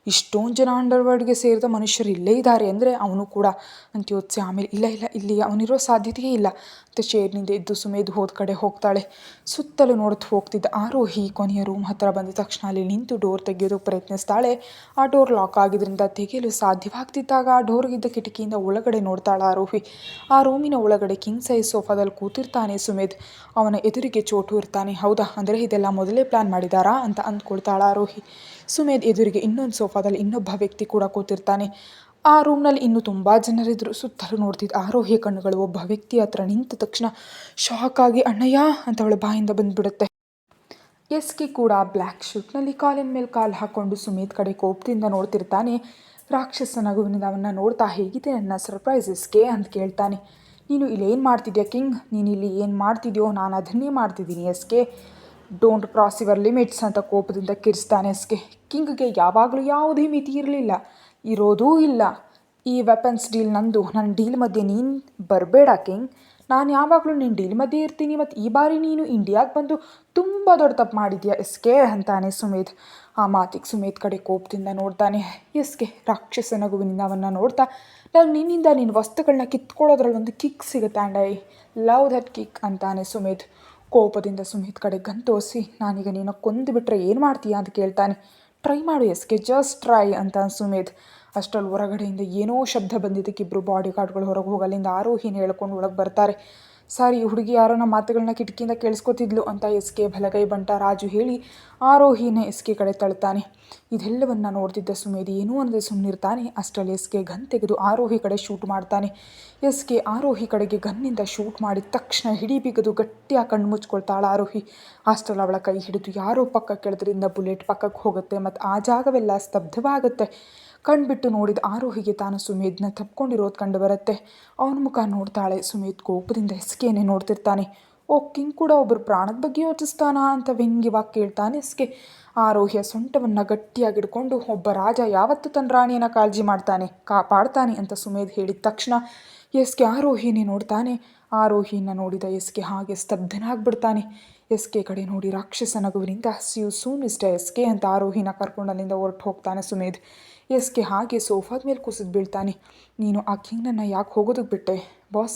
ಇಷ್ಟೊಂದು ಜನ ಅಂಡರ್ವರ್ಡ್ಗೆ ಸೇರಿದ ಮನುಷ್ಯರು ಇಲ್ಲೇ ಇದ್ದಾರೆ ಅಂದರೆ ಅವನು ಕೂಡ. ಅಂತ ಯೋಚಿಸಿ ಆಮೇಲೆ, ಇಲ್ಲ ಇಲ್ಲ, ಇಲ್ಲಿ ಅವನಿರೋ ಸಾಧ್ಯತೆಯೇ ಇಲ್ಲ. ಅಂತ ಚೇರ್ನಿಂದ ಎದ್ದು ಸುಮೇಧ್ ಹೋದ ಕಡೆ ಹೋಗ್ತಾಳೆ. ಸುತ್ತಲೂ ನೋಡ್ತಾ ಹೋಗ್ತಿದ್ದ ಆರೋಹಿ ಕೊನೆಯ ರೂಮ್ ಹತ್ತಿರ ಬಂದ ತಕ್ಷಣ ಅಲ್ಲಿ ನಿಂತು ಡೋರ್ ತೆಗೆಯೋದಕ್ಕೆ ಪ್ರಯತ್ನಿಸ್ತಾಳೆ. ಆ ಡೋರ್ ಲಾಕ್ ಆಗಿದ್ದರಿಂದ ತೆಗೆಯಲು ಸಾಧ್ಯವಾಗ್ತಿದ್ದಾಗ ಆ ಡೋರ್ಗಿದ್ದ ಕಿಟಕಿಯಿಂದ ಒಳಗಡೆ ನೋಡ್ತಾಳೆ ಆರೋಹಿ. ಆ ರೂಮಿನ ಒಳಗಡೆ ಕಿಂಗ್ ಸೈಜ್ ಸೋಫಾದಲ್ಲಿ ಕೂತಿರ್ತಾನೆ ಸುಮೇಧ್ ಅವನ ಎದುರಿಗೆ ಚೋಟು ಇರ್ತಾನೆ. ಹೌದಾ? ಅಂದರೆ ಇದೆಲ್ಲ ಮೊದಲೇ ಪ್ಲ್ಯಾನ್ ಮಾಡಿದಾರಾ ಅಂತ ಅಂದ್ಕೊಳ್ತಾಳ ಆರೋಹಿ ಸುಮೇಧ್ ಎದುರಿಗೆ ಇನ್ನೊಂದು ಸೋಫಾದಲ್ಲಿ ಇನ್ನೊಬ್ಬ ವ್ಯಕ್ತಿ ಕೂಡ ಕೂತಿರ್ತಾನೆ. ಆ ರೂಮ್ನಲ್ಲಿ ಇನ್ನೂ ತುಂಬ ಜನರಿದ್ದರು ಸುತ್ತಲೂ ನೋಡ್ತಿದ್ದ ಆರೋಹಿ ಕಣ್ಣುಗಳು ಒಬ್ಬ ವ್ಯಕ್ತಿ ಹತ್ರ ನಿಂತ ತಕ್ಷಣ ಶಾಕ್ ಆಗಿ, ಅಣ್ಣಯ್ಯ! ಅಂತ ಅವಳ ಬಾಯಿಂದ ಬಂದುಬಿಡುತ್ತೆ. ಎಸ್ ಕೆ ಕೂಡ ಬ್ಲ್ಯಾಕ್ ಶೂಟ್ನಲ್ಲಿ ಕಾಲಿನ ಮೇಲೆ ಕಾಲು ಹಾಕ್ಕೊಂಡು ಸುಮೇಧ್ ಕಡೆ ಕೋಪದಿಂದ ನೋಡ್ತಿರ್ತಾನೆ. ರಾಕ್ಷಸ ನಗುವಿನಿಂದ ಅವನ್ನ ನೋಡ್ತಾ, ಹೇಗಿದೆ ನನ್ನ ಸರ್ಪ್ರೈಸ್ ಎಸ್ಕೆ ಅಂತ ಕೇಳ್ತಾನೆ. ನೀನು ಇಲ್ಲಿ ಏನು ಮಾಡ್ತಿದ್ಯಾ ಕಿಂಗ್? ನೀನು ಇಲ್ಲಿ ಏನು ಮಾಡ್ತಿದ್ಯೋ ನಾನು ಅದನ್ನೇ ಮಾಡ್ತಿದ್ದೀನಿ SK. Don't cross your limits ಅಂತ ಕೋಪದಿಂದ ಕಿರಿಸ್ತಾನೆ ಎಸ್ಕೆ. ಕಿಂಗ್ಗೆ ಯಾವಾಗಲೂ ಯಾವುದೇ ಮಿತಿ ಇರಲಿಲ್ಲ. ಇರೋದೂ ಇಲ್ಲ. ಈ ವೆಪನ್ಸ್ ಡೀಲ್ ನಂದು. ನನ್ನ ಡೀಲ್ ಮಧ್ಯೆ ನೀನು ಬರಬೇಡ ಕಿಂಗ್. ನಾನು ಯಾವಾಗಲೂ ನೀನು ಡೀಲ್ ಮಧ್ಯೆ ಇರ್ತೀನಿ ಮತ್ತು ಈ ಬಾರಿ ನೀನು ಇಂಡಿಯಾಗೆ ಬಂದು ತುಂಬ ದೊಡ್ಡ ತಪ್ಪು ಮಾಡಿದ್ಯಾ? ಎಸ್ಕೆ ಅಂತಾನೆ ಸುಮೇಧ್. ಆ ಮಾತಿಗೆ ಸುಮೇಧ್ ಕಡೆ ಕೋಪದಿಂದ ನೋಡ್ತಾನೆ. ಎಸ್ಕೆ ರಾಕ್ಷಸ ನಗುವಿನಿಂದ ಅವನ್ನ ನೋಡ್ತಾ ನಾನು ನಿನ್ನಿಂದ ನಿನ್ನ ವಸ್ತುಗಳನ್ನ ಕಿತ್ಕೊಳ್ಳೋದ್ರಲ್ಲಿ ಒಂದು ಕಿಕ್ ಸಿಗುತ್ತೆ and I love that kick ಅಂತಾನೆ ಸುಮೇಧ್. ಕೋಪದಿಂದ ಸುಮೇಧ್ ಕಡೆ ಗಂತೋಸಿ ನಾನೀಗ ನೀನು ಕೊಂದು ಬಿಟ್ಟರೆ ಏನು ಮಾಡ್ತೀಯಾ ಅಂತ ಕೇಳ್ತಾನೆ. ಟ್ರೈ ಮಾಡು ಎಸ್ಕೆ ಜಸ್ಟ್ ಟ್ರೈ ಅಂತ ಸುಮೇಧ್. ಅಷ್ಟರಲ್ಲಿ ಹೊರಗಡೆಯಿಂದ ಏನೋ ಶಬ್ದ ಬಂದಿದ್ದಕ್ಕೆ ಇಬ್ಬರು ಬಾಡಿ ಗಾರ್ಡ್ಗಳು ಹೊರಗೆ ಹೋಗಿ ಅಲ್ಲಿಂದ ಆರೋಹಿನ ಹೇಳ್ಕೊಂಡು ಒಳಗೆ ಬರ್ತಾರೆ. ಸರ್, ಈ ಹುಡುಗಿ ಯಾರೋ ನಮ್ಮ ಮಾತುಗಳನ್ನ ಕಿಟಕಿಯಿಂದ ಕೇಳಿಸ್ಕೊತಿದ್ಲು ಅಂತ ಎಸ್ ಕೆ ಬಲಗೈ ಬಂಟ ರಾಜು ಹೇಳಿ ಆರೋಹಿನ ಎಸ್ ಕೆ ಕಡೆ ತಳ್ತಾನೆ. ಇದೆಲ್ಲವನ್ನು ನೋಡ್ತಿದ್ದ ಸುಮೇಧಿ ಏನೂ ಅನ್ನದೆ ಸುಮ್ಮನಿರ್ತಾನೆ ಅಷ್ಟರಲ್ಲಿ ಎಸ್ ಕೆ ಗನ್ ತೆಗೆದು ಆರೋಹಿ ಕಡೆ ಶೂಟ್ ಮಾಡ್ತಾನೆ. ಎಸ್ ಕೆ ಆರೋಹಿ ಕಡೆಗೆ ಗನ್ನಿಂದ ಶೂಟ್ ಮಾಡಿದ ತಕ್ಷಣ ಹಿಡಿ ಬಿಗದು ಗಟ್ಟಿಯಾಗಿ ಕಣ್ಣು ಮುಚ್ಕೊಳ್ತಾಳೆ ಆರೋಹಿ. ಅಷ್ಟರಲ್ಲಿ ಅವಳ ಕೈ ಹಿಡಿದು ಯಾರೋ ಪಕ್ಕ ಕೆಳದ್ರಿಂದ ಬುಲೆಟ್ ಪಕ್ಕಕ್ಕೆ ಹೋಗುತ್ತೆ ಮತ್ತು ಆ ಜಾಗವೆಲ್ಲ ಸ್ತಬ್ಧವಾಗುತ್ತೆ. ಕಣ್ಬಿಟ್ಟು ನೋಡಿದ ಆರೋಹಿಗೆ ತಾನು ಸುಮೇಧ್ನ ತಪ್ಕೊಂಡಿರೋದು ಕಂಡು ಬರುತ್ತೆ. ಅವನ ಮುಖ ನೋಡ್ತಾಳೆ. ಸುಮೇಧ್ ಕೋಪದಿಂದ ಎಸ್ಕೆನೆ ನೋಡ್ತಿರ್ತಾನೆ. ಓ, ಕಿಂಗ್ ಕೂಡ ಒಬ್ಬರು ಪ್ರಾಣದ ಬಗ್ಗೆ ಯೋಚಿಸ್ತಾನಾ ಅಂತ ವ್ಯಂಗ್ಯವಾಗಿ ಕೇಳ್ತಾನೆ ಎಸ್ಕೆ. ಆರೋಹಿಯ ಸೊಂಟವನ್ನು ಗಟ್ಟಿಯಾಗಿಡ್ಕೊಂಡು ಒಬ್ಬ ರಾಜ ಯಾವತ್ತು ತನ್ನ ರಾಣಿಯನ್ನು ಕಾಳಜಿ ಮಾಡ್ತಾನೆ, ಕಾಪಾಡ್ತಾನೆ ಅಂತ ಸುಮೇಧ್ ಹೇಳಿದ ತಕ್ಷಣ ಎಸ್ಕೆ ಆರೋಹಿನೇ ನೋಡ್ತಾನೆ. ಆರೋಹಿನ ನೋಡಿದ ಎಸ್ಕೆ ಹಾಗೆ ಸ್ತಬ್ಧನಾಗ್ಬಿಡ್ತಾನೆ. ಎಸ್ಕೆ ಕಡೆ ನೋಡಿ ರಾಕ್ಷಸ ನಗುವಿನಿಂದ see you soon S K ಅಂತ ಆರೋಹಿನ ಕರ್ಕೊಂಡು ಅಲ್ಲಿಂದ ಹೊರಟು ಹೋಗ್ತಾನೆ ಸುಮೇಧ್. ಎಸ್ ಕೆ ಹಾಗೆ ಸೋಫಾದ ಮೇಲೆ ಕುಸಿದು ಬೀಳ್ತಾನೆ. ನೀನು ಆ ಕಿಂಗ್ನನ್ನು ಯಾಕೆ ಹೋಗೋದಕ್ಕೆ ಬಿಟ್ಟೆ? ಬಾಸ್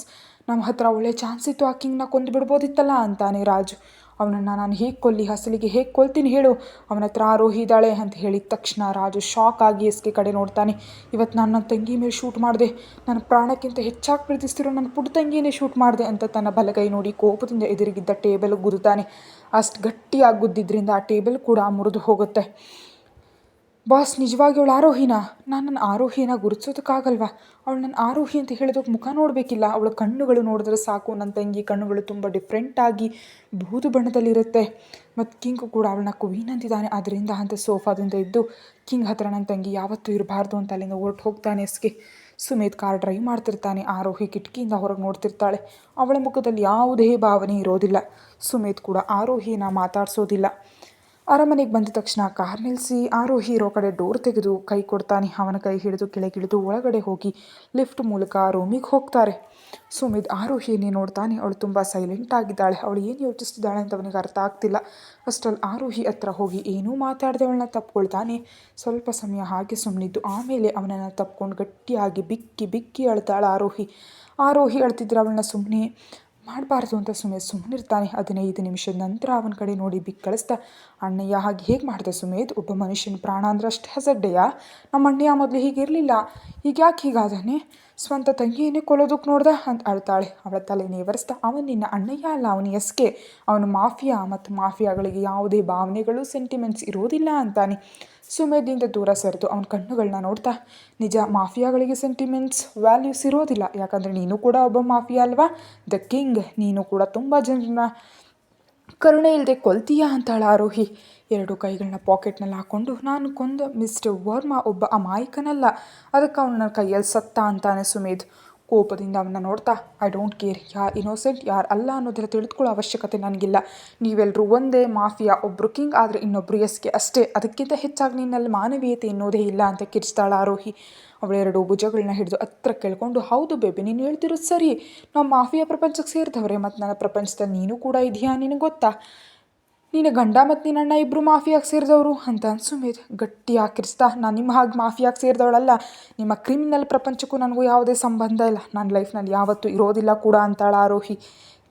ನಮ್ಮ ಹತ್ರ ಒಳ್ಳೆ ಚಾನ್ಸ್ ಇತ್ತು ಆ ಕಿಂಗ್ನ ಕೊಂದು ಬಿಡ್ಬೋದಿತ್ತಲ್ಲ ಅಂತಾನೆ ರಾಜು. ಅವನನ್ನು ನಾನು ಹೇಗೆ ಕೊಲ್ಲಿ, ಹಸಲಿಗೆ ಹೇಗೆ ಕೊಲ್ತೀನಿ ಹೇಳು. ಅವನ ಹತ್ರ ಆರೋಹಿದಾಳೆ ಅಂತ ಹೇಳಿದ ತಕ್ಷಣ ರಾಜು ಶಾಕ್ ಆಗಿ ಎಸ್ಗೆ ಕಡೆ ನೋಡ್ತಾನೆ. ಇವತ್ತು ನಾನು ನನ್ನ ತಂಗಿ ಮೇಲೆ ಶೂಟ್ ಮಾಡಿದೆ. ನನ್ನ ಪ್ರಾಣಕ್ಕಿಂತ ಹೆಚ್ಚಾಗಿ ಪ್ರೀತಿಸ್ತಿರೋ ನನ್ನ ಪುಟ್ಟ ತಂಗಿನೇ ಶೂಟ್ ಮಾಡಿದೆ ಅಂತ ತನ್ನ ಬಲಗೈ ನೋಡಿ ಕೋಪದಿಂದ ಎದುರಿಗಿದ್ದ ಟೇಬಲ್ ಗುದ್ದುತ್ತಾನೆ ಅಷ್ಟು ಗಟ್ಟಿಯಾಗಿ ಗುದ್ದಿದ್ರಿಂದ ಆ ಟೇಬಲ್ ಕೂಡ ಮುರಿದು ಹೋಗುತ್ತೆ. ಬಾಸ್, ನಿಜವಾಗಿ ಅವಳು ಆರೋಹಿನ? ನಾನು ನನ್ನ ಆರೋಹಿನ ಗುರುತಿಸೋದಕ್ಕಾಗಲ್ವಾ? ಅವಳು ನನ್ನ ಆರೋಹಿ ಅಂತ ಹೇಳೋದಕ್ಕೆ ಮುಖ ನೋಡಬೇಕಿಲ್ಲ. ಅವಳ ಕಣ್ಣುಗಳು ನೋಡಿದ್ರೆ ಸಾಕು. ನನ್ನ ತಂಗಿ ಕಣ್ಣುಗಳು ತುಂಬ ಡಿಫ್ರೆಂಟಾಗಿ ಬೂದು ಬಣ್ಣದಲ್ಲಿರುತ್ತೆ. ಮತ್ತು ಕಿಂಗ್ ಕೂಡ ಅವಳನ್ನ ಕುವೀನ್ ಅಂತಿದ್ದಾನೆ. ಅದರಿಂದ ಅಂತ ಸೋಫಾದಿಂದ ಇದ್ದು ಕಿಂಗ್ ಹತ್ರ ನನ್ನ ತಂಗಿ ಯಾವತ್ತೂ ಇರಬಾರ್ದು ಅಂತ ಅಲ್ಲಿಂದ ಹೊರಟು ಹೋಗ್ತಾನೆ ಎಸ್ಗೆ ಸುಮೇತ್ ಕಾರ್ ಡ್ರೈವ್ ಮಾಡ್ತಿರ್ತಾನೆ. ಆರೋಹಿ ಕಿಟಕಿಯಿಂದ ಹೊರಗೆ ನೋಡ್ತಿರ್ತಾಳೆ. ಅವಳ ಮುಖದಲ್ಲಿ ಯಾವುದೇ ಭಾವನೆ ಇರೋದಿಲ್ಲ. ಸುಮೇತ್ ಕೂಡ ಆರೋಹಿನ ಮಾತಾಡಿಸೋದಿಲ್ಲ. ಅರಮನೆಗೆ ಬಂದ ತಕ್ಷಣ ಕಾರ್ ನಿಲ್ಲಿಸಿ ಆರೋಹಿ ಹೀರೋ ಕಡೆ ಡೋರ್ ತೆಗೆದು ಕೈ ಕೊಡ್ತಾನೆ ಅವನ ಕೈ ಹಿಡಿದು ಕೆಳಗಿಳಿದು ಒಳಗಡೆ ಹೋಗಿ ಲಿಫ್ಟ್ ಮೂಲಕ ರೂಮಿಗೆ ಹೋಗ್ತಾರೆ. ಸುಮಿತ್ ಆರೋಹಿಯನ್ನೇ ನೋಡ್ತಾನೆ. ಅವಳು ತುಂಬ ಸೈಲೆಂಟ್ ಆಗಿದ್ದಾಳೆ. ಅವಳು ಏನು ಯೋಚಿಸ್ತಿದ್ದಾಳೆ ಅಂತ ಅವನಿಗೆ ಅರ್ಥ ಆಗ್ತಿಲ್ಲ. ಅಷ್ಟರಲ್ಲಿ ಆರೋಹಿ ಹತ್ರ ಹೋಗಿ ಏನೂ ಮಾತಾಡದೆ ಅವಳನ್ನ ತಪ್ಕೊಳ್ತಾನೆ. ಸ್ವಲ್ಪ ಸಮಯ ಹಾಗೆ ಸುಮ್ಮನಿದ್ದು ಆಮೇಲೆ ಅವನನ್ನು ತಪ್ಕೊಂಡು ಗಟ್ಟಿಯಾಗಿ ಬಿಕ್ಕಿ ಬಿಕ್ಕಿ ಅಳ್ತಾಳೆ ಆರೋಹಿ. ಆರೋಹಿ ಅಳ್ತಿದ್ರೆ ಅವಳನ್ನ ಸುಮ್ಮನೆ ಮಾಡಬಾರ್ದು ಅಂತ ಸುಮ್ಮನೆ ಸುಮ್ಮನಿರ್ತಾನೆ ಹದಿನೈದು ನಿಮಿಷದ ನಂತರ ಅವನ ಕಡೆ ನೋಡಿ ಬಿಕ್ಕಳಿಸ್ತಾ ಅಣ್ಣಯ್ಯ, ಹಾಗೆ ಹೇಗೆ ಮಾಡಿದೆ ಸುಮೇತ್ ಒಬ್ಬ ಮನುಷ್ಯನ ಪ್ರಾಣ ಅಂದ್ರೆ ಅಷ್ಟು ಹೆಸಡ್ಡೆಯ ನಮ್ಮ ಅಣ್ಣಯ್ಯ ಮೊದಲು ಹೀಗಿರಲಿಲ್ಲ. ಈಗ ಯಾಕೆ ಹೀಗಾದಾನೆ? ಸ್ವಂತ ತಂಗಿಯನ್ನೇ ಕೊಲೋದಕ್ಕೆ ನೋಡ್ದ ಅಂತ ಅಳ್ತಾಳೆ. ಅವಳ ತಲೆ ನೇವರಿಸ್ತಾ, ಅವನು ನಿನ್ನ ಅಣ್ಣಯ್ಯ ಅಲ್ಲ, ಅವನು ಎಸ್ಕೆ. ಅವನು ಮಾಫಿಯಾ, ಮತ್ತು ಮಾಫಿಯಾಗಳಿಗೆ ಯಾವುದೇ ಭಾವನೆಗಳು ಸೆಂಟಿಮೆಂಟ್ಸ್ ಇರೋದಿಲ್ಲ ಅಂತಾನೆ. ಸುಮೇದಿಂದ ದೂರ ಸರಿದು ಅವನ ಕಣ್ಣುಗಳನ್ನ ನೋಡ್ತಾ, ನಿಜ, ಮಾಫಿಯಾಗಳಿಗೆ ಸೆಂಟಿಮೆಂಟ್ಸ್ ವ್ಯಾಲ್ಯೂಸ್ ಇರೋದಿಲ್ಲ. ಯಾಕಂದರೆ ನೀನು ಕೂಡ ಒಬ್ಬ ಮಾಫಿಯಾ ಅಲ್ವಾ? ದ ಕಿಂಗ್ ನೀನು ಕೂಡ ತುಂಬ ಜನರನ್ನ ಕರುಣೆ ಇಲ್ಲದೆ ಕೊಲ್ತೀಯಾ? ಅಂತಾಳ ಆರೋಹಿ. ಎರಡು ಕೈಗಳನ್ನ ಪಾಕೆಟ್ನಲ್ಲಿ ಹಾಕ್ಕೊಂಡು ನಾನು ಕೊಂದ ಮಿಸ್ಟರ್ ವರ್ಮಾ ಒಬ್ಬ ಅಮಾಯಕನಲ್ಲ. ಅದಕ್ಕೆ ಅವನು ಕೈಯಲ್ಲಿ ಸತ್ತ ಅಂತಾನೆ ಸುಮೇಧ್. ಕೋಪದಿಂದ ಅವನ್ನ ನೋಡ್ತಾ ಐ ಡೋಂಟ್ ಕೇರ್ ಯಾರು ಇನೋಸೆಂಟ್ ಯಾರು ಅಲ್ಲ ಅನ್ನೋದೆಲ್ಲ ತಿಳಿದುಕೊಳ್ಳೋ ಅವಶ್ಯಕತೆ ನನಗಿಲ್ಲ. ನೀವೆಲ್ಲರೂ ಒಂದೇ ಮಾಫಿಯಾ ಒಬ್ಬರು ಕಿಂಗ್ ಆದರೆ ಇನ್ನೊಬ್ಬರು ಎಸ್ಗೆ ಅಷ್ಟೇ. ಅದಕ್ಕಿಂತ ಹೆಚ್ಚಾಗಿ ನಿನ್ನಲ್ಲಿ ಮಾನವೀಯತೆ ಎನ್ನುವುದೇ ಇಲ್ಲ, ಅಂತ ಕಿರಿಸ್ತಾಳೆ ಆರೋಹಿ. ಅವಳೆರಡು ಭುಜಗಳನ್ನ ಹಿಡಿದು ಹತ್ರ ಕೇಳ್ಕೊಂಡು, ಹೌದು ಬೇಬಿ ನೀನು ಹೇಳ್ತಿರೋದು ಸರಿ. ನಾವು ಮಾಫಿಯಾ ಪ್ರಪಂಚಕ್ಕೆ ಸೇರಿದವ್ರೆ ಮತ್ತು ನನ್ನ ಪ್ರಪಂಚದಲ್ಲಿ ನೀನು ಕೂಡ ಇದೆಯಾ ನಿನಗೆ ಗೊತ್ತಾ? ನೀನು ಗಂಡ ಮತ್ತು ನಿನ್ನ ಅಣ್ಣ ಇಬ್ಬರು ಮಾಫಿಯಾಗಿ ಸೇರಿದವರು ಅಂತ ಸುಮಿತ್ ಗಟ್ಟಿ ಹಾಕಿರಿಸ್ತಾ ನಾನು ನಿಮ್ಮ ಹಾಗೆ ಮಾಫಿಯಾಗಿ ಸೇರಿದವಳಲ್ಲ, ನಿಮ್ಮ ಕ್ರಿಮಿನಲ್ ಪ್ರಪಂಚಕ್ಕೂ ನನಗೂ ಯಾವುದೇ ಸಂಬಂಧ ಇಲ್ಲ. ನನ್ನ ಲೈಫ್ನಲ್ಲಿ ಯಾವತ್ತೂ ಇರೋದಿಲ್ಲ ಕೂಡ ಅಂತಾಳ ಆರೋಹಿ.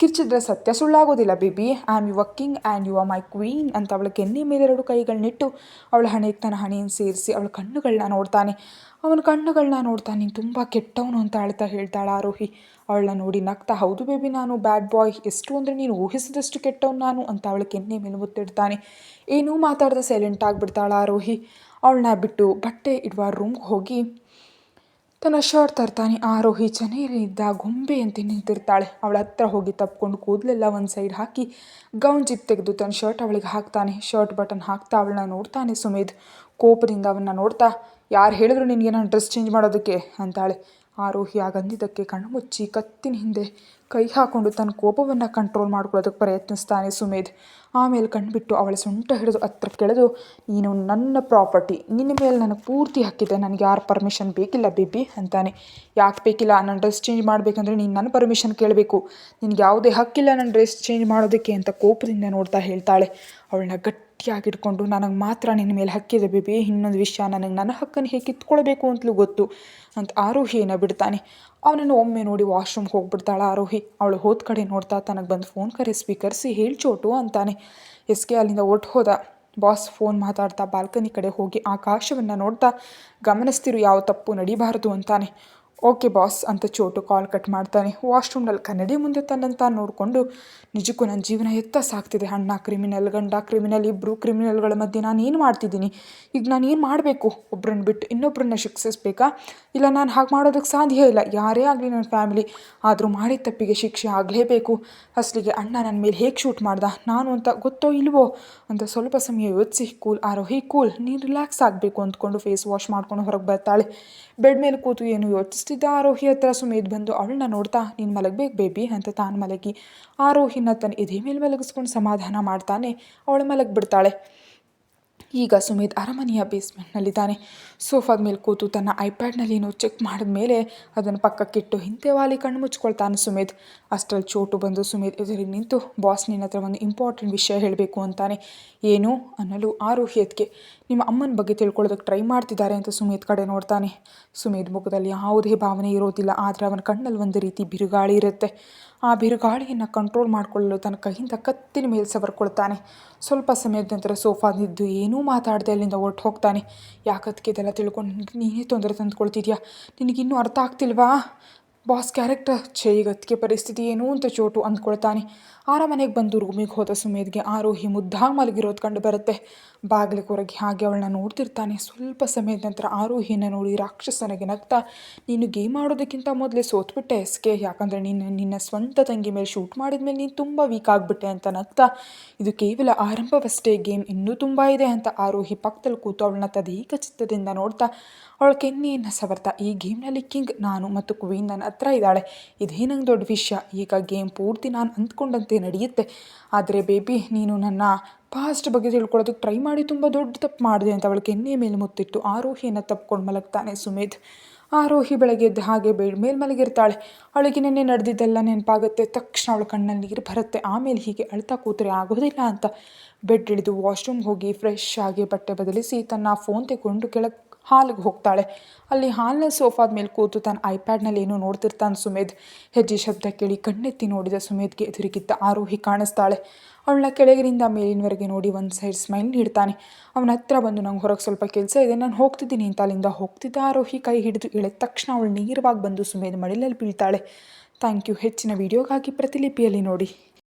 ಕಿರ್ಚಿದ್ರೆ ಸತ್ಯ ಸುಳ್ಳಾಗೋದಿಲ್ಲ, baby. I am your king and you are my queen ಅಂತ ಅವಳ ಕೆನ್ನೆ ಮೇಲೆರಡು ಕೈಗಳನ್ನಿಟ್ಟು ಅವಳ ಹಣೆಗೆ ತನ್ನ ಹಣೆಯನ್ನು ಸೇರಿಸಿ ಅವಳ ಕಣ್ಣುಗಳನ್ನ ನೋಡ್ತಾನೆ. ಅವನ ಕಣ್ಣುಗಳನ್ನ ನೋಡ್ತಾನೆ. ನೀನು ತುಂಬ ಕೆಟ್ಟವನು ಅಂತ ಅಳ್ತಾ ಹೇಳ್ತಾಳೆ ಆರೋಹಿ ಅವಳನ್ನ ನೋಡಿ ನಗ್ತಾ, ಹೌದು ಬೇಬಿ, ನಾನು ಬ್ಯಾಡ್ ಬಾಯ್ ಎಷ್ಟು ಅಂದರೆ ನೀನು ಊಹಿಸಿದಷ್ಟು ಕೆಟ್ಟವನು ನಾನು ಅಂತ ಅವಳ ಕೆನ್ನೆ ಮೇಲೆ ಮುತ್ತಿಡ್ತಾನೆ. ಏನೂ ಮಾತಾಡ್ದೆ ಸೈಲೆಂಟ್ ಆಗಿಬಿಡ್ತಾಳೆ ಆರೋಹಿ ಅವಳನ್ನ ಬಿಟ್ಟು ಬಟ್ಟೆ ಇಡುವ ರೂಮ್ಗೆ ಹೋಗಿ ತನ್ನ ಶರ್ಟ್ ತರ್ತಾನೆ ಆರೋಹಿ ಗೊಂಬೆ ಅಂತ ನಿಂತಿರ್ತಾಳೆ. ಅವಳ ಹತ್ರ ಹೋಗಿ ತಪ್ಕೊಂಡು ಕೂದಲೆಲ್ಲ ಒಂದು ಸೈಡ್ ಹಾಕಿ ಗೌನ್ ಜಿಪ್ ತೆಗೆದು ತನ್ನ ಶರ್ಟ್ ಅವಳಿಗೆ ಹಾಕ್ತಾನೆ. ಶರ್ಟ್ ಬಟನ್ ಹಾಕ್ತಾ ಅವಳನ್ನ ನೋಡ್ತಾನೆ ಸುಮೇಧ್. ಕೋಪದಿಂದ ಅವನ್ನ ನೋಡ್ತಾ, ಯಾರು ಹೇಳಿದ್ರು ನಿನಗೆ ನಾನು ಡ್ರೆಸ್ ಚೇಂಜ್ ಮಾಡೋದಕ್ಕೆ? ಅಂತಾಳೆ. ಆರೋಹಿ ಆಗಂದಿದ್ದಕ್ಕೆ ಕಣ್ಣು ಮುಚ್ಚಿ ಕತ್ತಿನ ಹಿಂದೆ ಕೈ ಹಾಕೊಂಡು ತನ್ನ ಕೋಪವನ್ನು ಕಂಟ್ರೋಲ್ ಮಾಡ್ಕೊಳ್ಳೋದಕ್ಕೆ ಪ್ರಯತ್ನಿಸ್ತಾನೆ ಸುಮೇಧ್. ಆಮೇಲೆ ಕಣ್ಬಿಟ್ಟು ಅವಳ ಸೊಂಟ ಹಿಡಿದು ಹತ್ರ ಕೆಳೆದು, ನೀನು ನನ್ನ ಪ್ರಾಪರ್ಟಿ ನಿನ್ನ ಮೇಲೆ ನನಗೆ ಪೂರ್ತಿ ಹಕ್ಕಿದೆ ನನಗೆ ಯಾರು ಪರ್ಮಿಷನ್ ಬೇಕಿಲ್ಲ ಬೇಬಿ ಅಂತಾನೆ. ಯಾಕೆ ಬೇಕಿಲ್ಲ? ನನ್ನ ಡ್ರೆಸ್ ಚೇಂಜ್ ಮಾಡಬೇಕಂದ್ರೆ ನೀನು ನನ್ನ ಪರ್ಮಿಷನ್ ಕೇಳಬೇಕು. ನಿನಗೆ ಯಾವುದೇ ಹಕ್ಕಿಲ್ಲ ನನ್ನ ಡ್ರೆಸ್ ಚೇಂಜ್ ಮಾಡೋದಕ್ಕೆ, ಅಂತ ಕೋಪದಿಂದ ನೋಡ್ತಾ ಹೇಳ್ತಾಳೆ. ಅವಳನ್ನ ಗಟ್ಟಿಯಾಗಿ ಇಟ್ಕೊಂಡು ನನಗೆ ಮಾತ್ರ ನಿನ್ನ ಮೇಲೆ ಹಕ್ಕಿದೆ ಬೇಬಿ ಇನ್ನೊಂದು ವಿಷಯ, ನನಗೆ ನನ್ನ ಹಕ್ಕನ್ನು ಹೇಗೆ ಕಿತ್ಕೊಳ್ಬೇಕು ಅಂತಲೂ ಗೊತ್ತು. ಅಂತ ಆರೋಹಿಯನ್ನು ಬಿಡ್ತಾನೆ. ಅವನನ್ನು ಒಮ್ಮೆ ನೋಡಿ ವಾಶ್ರೂಮ್ಗೆ ಹೋಗ್ಬಿಡ್ತಾಳೆ ಆರೋಹಿ. ಅವಳು ಹೋದ ಕಡೆ ನೋಡ್ತಾ ತನಗೆ ಬಂದು ಫೋನ್ ಕರೆ ಸ್ವೀಕರಿಸಿ ಹೇಳಿ ಚೋಟು ಅಂತಾನೆ. ಎಸ್ಕೆ ಅಲ್ಲಿಂದ ಒಟ್ಟು ಹೋದ. ಬಾಸ್ ಫೋನ್ ಮಾತಾಡ್ತಾ ಬಾಲ್ಕನಿ ಕಡೆ ಹೋಗಿ ಆಕಾಶವನ್ನು ನೋಡ್ತಾ, ಗಮನಿಸ್ತಿರು, ಯಾವ ತಪ್ಪು ನಡಿಬಾರದು ಅಂತಾನೆ. ಓಕೆ ಬಾಸ್ ಅಂತ ಚೋಟು ಕಾಲ್ ಕಟ್ ಮಾಡ್ತಾನೆ. ವಾಶ್ರೂಮ್ನಲ್ಲಿ ಕನ್ನಡಿ ಮುಂದೆ ತನ್ನಂತ ನೋಡಿಕೊಂಡು, ನಿಜಕ್ಕೂ ನನ್ನ ಜೀವನ ಎತ್ತ ಸಾಕ್ತಿದೆ ಅಣ್ಣ. ಕ್ರಿಮಿನಲ್ ಗಂಡ, ಕ್ರಿಮಿನಲ್ ಇಬ್ಬರು ಕ್ರಿಮಿನಲ್ಗಳ ಮಧ್ಯೆ ನಾನು ಏನು ಮಾಡ್ತಿದ್ದೀನಿ? ಈಗ ನಾನು ಏನು ಮಾಡಬೇಕು? ಒಬ್ಬರನ್ನ ಬಿಟ್ಟು ಇನ್ನೊಬ್ಬರನ್ನ ಶಿಕ್ಷಿಸ್ಬೇಕಾ? ಇಲ್ಲ, ನಾನು ಹಾಗೆ ಮಾಡೋದಕ್ಕೆ ಸಾಧ್ಯ ಇಲ್ಲ. ಯಾರೇ ಆಗಲಿ ನನ್ನ ಫ್ಯಾಮಿಲಿ. ಆದರೂ ಮಾಡಿದ ತಪ್ಪಿಗೆ ಶಿಕ್ಷೆ ಆಗಲೇಬೇಕು. ಅಸಲಿಗೆ ಅಣ್ಣ ನನ್ನ ಮೇಲೆ ಹೇಗೆ ಶೂಟ್ ಮಾಡ್ದ? ನಾನು ಅಂತ ಗೊತ್ತೋ ಇಲ್ವೋ? ಅಂತ ಸ್ವಲ್ಪ ಸಮಯ ಯೋಚಿಸಿ, ಕೂಲ್ ಆರೋಹಿ ಕೂಲ್, ನೀನು ರಿಲ್ಯಾಕ್ಸ್ ಆಗಬೇಕು ಅಂದ್ಕೊಂಡು ಫೇಸ್ ವಾಶ್ ಮಾಡ್ಕೊಂಡು ಹೊರಗೆ ಬರ್ತಾಳೆ. ಬೆಡ್ ಮೇಲೆ ಕೂತು ಏನು ಯೋಚಿಸ್ತಿದ್ದ ಆರೋಹಿ ಹತ್ರ ಸುಮೇಧ್ ಬಂದು ಅವಳನ್ನ ನೋಡ್ತಾ, ನೀನು ಮಲಗಬೇಕು ಬೇಬಿ ಅಂತ ತಾನು ಮಲಗಿ. ಆರೋಹಿನ ತನ್ನ ಎದೆ ಮೇಲೆ ಮಲಗಿಸ್ಕೊಂಡು ಸಮಾಧಾನ ಮಾಡ್ತಾನೆ. ಅವಳು ಮಲಗಿಬಿಡ್ತಾಳೆ. ಈಗ ಸುಮಿತ್ ಅರಮನೆಯ ಬೇಸ್ಮೆಂಟ್ನಲ್ಲಿದ್ದಾನೆ. ಸೋಫಾದ ಮೇಲೆ ಕೂತು ತನ್ನ ಐಪ್ಯಾಡ್ನಲ್ಲಿ ಏನೋ ಚೆಕ್ ಮಾಡಿದ ಮೇಲೆ ಅದನ್ನು ಪಕ್ಕಕ್ಕಿಟ್ಟು ಹಿಂದೆ ವಾಲಿ ಕಣ್ಣು ಮುಚ್ಕೊಳ್ತಾನೆ ಸುಮಿತ್. ಅಷ್ಟರಲ್ಲಿ ಚೋಟು ಬಂದು ಸುಮಿತ್ ಎದುರಿಗೆ ನಿಂತು, ಬಾಸ್, ನಿನ್ನ ಹತ್ರ ಒಂದು ಇಂಪಾರ್ಟೆಂಟ್ ವಿಷಯ ಹೇಳಬೇಕು ಅಂತಾನೆ. ಏನು? ಅನ್ನಲು ಆರೋಹಿ ಎದ್ಗೆ ನಿಮ್ಮ ಅಮ್ಮನ ಬಗ್ಗೆ ತಿಳ್ಕೊಳ್ಳೋದಕ್ಕೆ ಟ್ರೈ ಮಾಡ್ತಿದ್ದಾರೆ ಅಂತ ಸುಮಿತ್ ಕಡೆ ನೋಡ್ತಾನೆ. ಸುಮಿತ್ ಮುಖದಲ್ಲಿ ಯಾವುದೇ ಭಾವನೆ ಇರೋದಿಲ್ಲ, ಆದರೆ ಅವನ ಕಣ್ಣಲ್ಲಿ ಒಂದು ರೀತಿ ಬಿರುಗಾಳಿ ಇರುತ್ತೆ. ಆ ಬಿರುಗಾಳಿಯನ್ನು ಕಂಟ್ರೋಲ್ ಮಾಡಿಕೊಳ್ಳಲು ತನ್ನ ಕೈಯಿಂದ ಕತ್ತಿನ ಮೇಲೆ ಸವರ್ಕೊಳ್ತಾನೆ. ಸ್ವಲ್ಪ ಸಮಯದ ನಂತರ ಸೋಫಾ ನಿದ್ದು ಏನೂ ಮಾತಾಡದೆ ಅಲ್ಲಿಂದ ಹೊರಟು ಹೋಗ್ತಾನೆ ಯಾಕದಕ್ಕೆ ಇದೆಲ್ಲ ತಿಳ್ಕೊಂಡು ನಿನಗೆ ನೀನೇ ತೊಂದರೆ ತಂದುಕೊಳ್ತಿದ್ಯಾ? ನಿನಗಿನ್ನೂ ಅರ್ಥ ಆಗ್ತಿಲ್ವಾ? ಬಾಸ್ ಕ್ಯಾರೆಕ್ಟರ್ ಛೇ, ಈಗ ಅದಕ್ಕೆ ಪರಿಸ್ಥಿತಿ ಏನು ಅಂತ ಚೋಟು ಅಂದ್ಕೊಳ್ತಾನೆ. ಆರ ಮನೆಗೆ ಬಂದು ರೂಮಿಗೆ ಹೋದ ಸುಮೇದ್ಗೆ ಆರೋಹಿ ಮುದ್ದಾಗಿ ಮಲಗಿರೋದು ಕಂಡು ಬರುತ್ತೆ. ಬಾಗಿಲು ಕೊರಗೆ ಹಾಗೆ ಅವಳನ್ನ ನೋಡ್ತಿರ್ತಾನೆ. ಸ್ವಲ್ಪ ಸಮಯದ ನಂತರ ಆರೋಹಿಯನ್ನು ನೋಡಿ ರಾಕ್ಷಸನಿಗೆ ನಗ್ತಾ, ನೀನು ಗೇಮ್ ಆಡೋದಕ್ಕಿಂತ ಮೊದಲೇ ಸೋತ್ಬಿಟ್ಟೆ ಎಸ್ಕೆ. ಯಾಕಂದರೆ ನೀನು ನಿನ್ನ ಸ್ವಂತ ತಂಗಿ ಮೇಲೆ ಶೂಟ್ ಮಾಡಿದ್ಮೇಲೆ ನೀನು ತುಂಬ ವೀಕ್ ಆಗಿಬಿಟ್ಟೆ ಅಂತ ನಗ್ತಾ, ಇದು ಕೇವಲ ಆರಂಭವಷ್ಟೇ ಗೇಮ್. ಇನ್ನೂ ತುಂಬ ಇದೆ ಅಂತ ಆರೋಹಿ ಪಕ್ಕದಲ್ಲಿ ಕೂತು ಅವಳನ್ನ ತದೇಕ ಚಿತ್ತದಿಂದ ನೋಡ್ತಾ, ಅವಳ ಕೆನ್ನೆಯನ್ನು ಸವರ್ತಾ. ಈ ಗೇಮ್ನಲ್ಲಿ ಕಿಂಗ್ ನಾನು ಮತ್ತು ಕ್ವೀನ್ ನನ್ನ ಹತ್ರ ಇದ್ದಾಳೆ. ಇದೇ ನಂಗೆ ದೊಡ್ಡ ವಿಷಯ. ಈಗ ಗೇಮ್ ಪೂರ್ತಿ ನಾನು ಅಂದ್ಕೊಂಡಂತೆ ನಡೆಯುತ್ತೆ. ಆದರೆ ಬೇಬಿ, ನೀನು ನನ್ನ ಪಾಸ್ಟ್ ಬಗ್ಗೆ ತಿಳ್ಕೊಳ್ಳೋದಕ್ಕೆ ಟ್ರೈ ಮಾಡಿ ತುಂಬ ದೊಡ್ಡ ತಪ್ಪು ಮಾಡಿದೆ ಅಂತ ಅವಳ ಕೆನ್ನೆಯ ಮೇಲೆ ಮುತ್ತಿಟ್ಟು ಆರೋಹಿಯನ್ನು ತಪ್ಪಿಕೊಂಡು ಮಲಗ್ತಾನೆ ಸುಮೇಧ್. ಆರೋಹಿ ಬೆಳಗ್ಗೆ ಎದ್ದು ಹಾಗೆ ಬೇಡ ಮೇಲೆ ಮಲಗಿರ್ತಾಳೆ. ಅವಳಿಗೆ ನೆನ್ನೆ ನಡೆದಿದ್ದೆಲ್ಲ ನೆನಪಾಗುತ್ತೆ. ತಕ್ಷಣ ಅವಳ ಕಣ್ಣಲ್ಲಿ ನೀರು ಬರುತ್ತೆ. ಆಮೇಲೆ ಹೀಗೆ ಅಳ್ತಾ ಕೂತ್ರೆ ಆಗೋದಿಲ್ಲ ಅಂತ ಬೆಡ್ ಹಿಡಿದು ವಾಶ್ರೂಮ್ ಹೋಗಿ ಫ್ರೆಶ್ ಆಗಿ ಬಟ್ಟೆ ಬದಲಿಸಿ ತನ್ನ ಫೋನ್ ತೆಗೊಂಡು ಕೆಳಗೆ ಹಾಲಿಗೆ ಹೋಗ್ತಾಳೆ. ಅಲ್ಲಿ ಹಾಲ್ನ ಸೋಫಾದ ಮೇಲೆ ಕೂತು ತನ್ನ ಐಪ್ಯಾಡ್ನಲ್ಲಿ ಏನೋ ನೋಡ್ತಿರ್ತಾನೆ ಸುಮೇಧ್. ಹೆಜ್ಜೆ ಶಬ್ದ ಕೇಳಿ ಕಣ್ಣೆತ್ತಿ ನೋಡಿದ ಸುಮೇಧ್ಗೆ ಎದುರಿಗಿದ್ದ ಆರೋಹಿ ಕಾಣಿಸ್ತಾಳೆ. ಅವಳನ್ನ ಕೆಳಗಿನಿಂದ ಮೇಲಿನವರೆಗೆ ನೋಡಿ ಒಂದು ಸೈಡ್ ಸ್ಮೈಲ್ ನೀಡ್ತಾನೆ. ಅವನ ಹತ್ರ ಬಂದು ನಂಗೆ ಹೊರಗೆ ಸ್ವಲ್ಪ ಕೆಲಸ ಇದೆ, ನಾನು ಹೋಗ್ತಿದ್ದೀನಿ ಅಂತ ಅಲ್ಲಿಂದ ಹೋಗ್ತಿದ್ದ ಆರೋಹಿ ಕೈ ಹಿಡಿದು ಎಳೆದ ತಕ್ಷಣ ಅವಳು ನೀರವಾಗಿ ಬಂದು ಸುಮೇಧ್ ಮಡಿಲಲ್ಲಿ ಬೀಳ್ತಾಳೆ. ಥ್ಯಾಂಕ್ ಯು ಹೆಚ್ಚಿನ ವೀಡಿಯೋಗಾಗಿ ಪ್ರತಿಲಿಪಿಯಲ್ಲಿ ನೋಡಿ.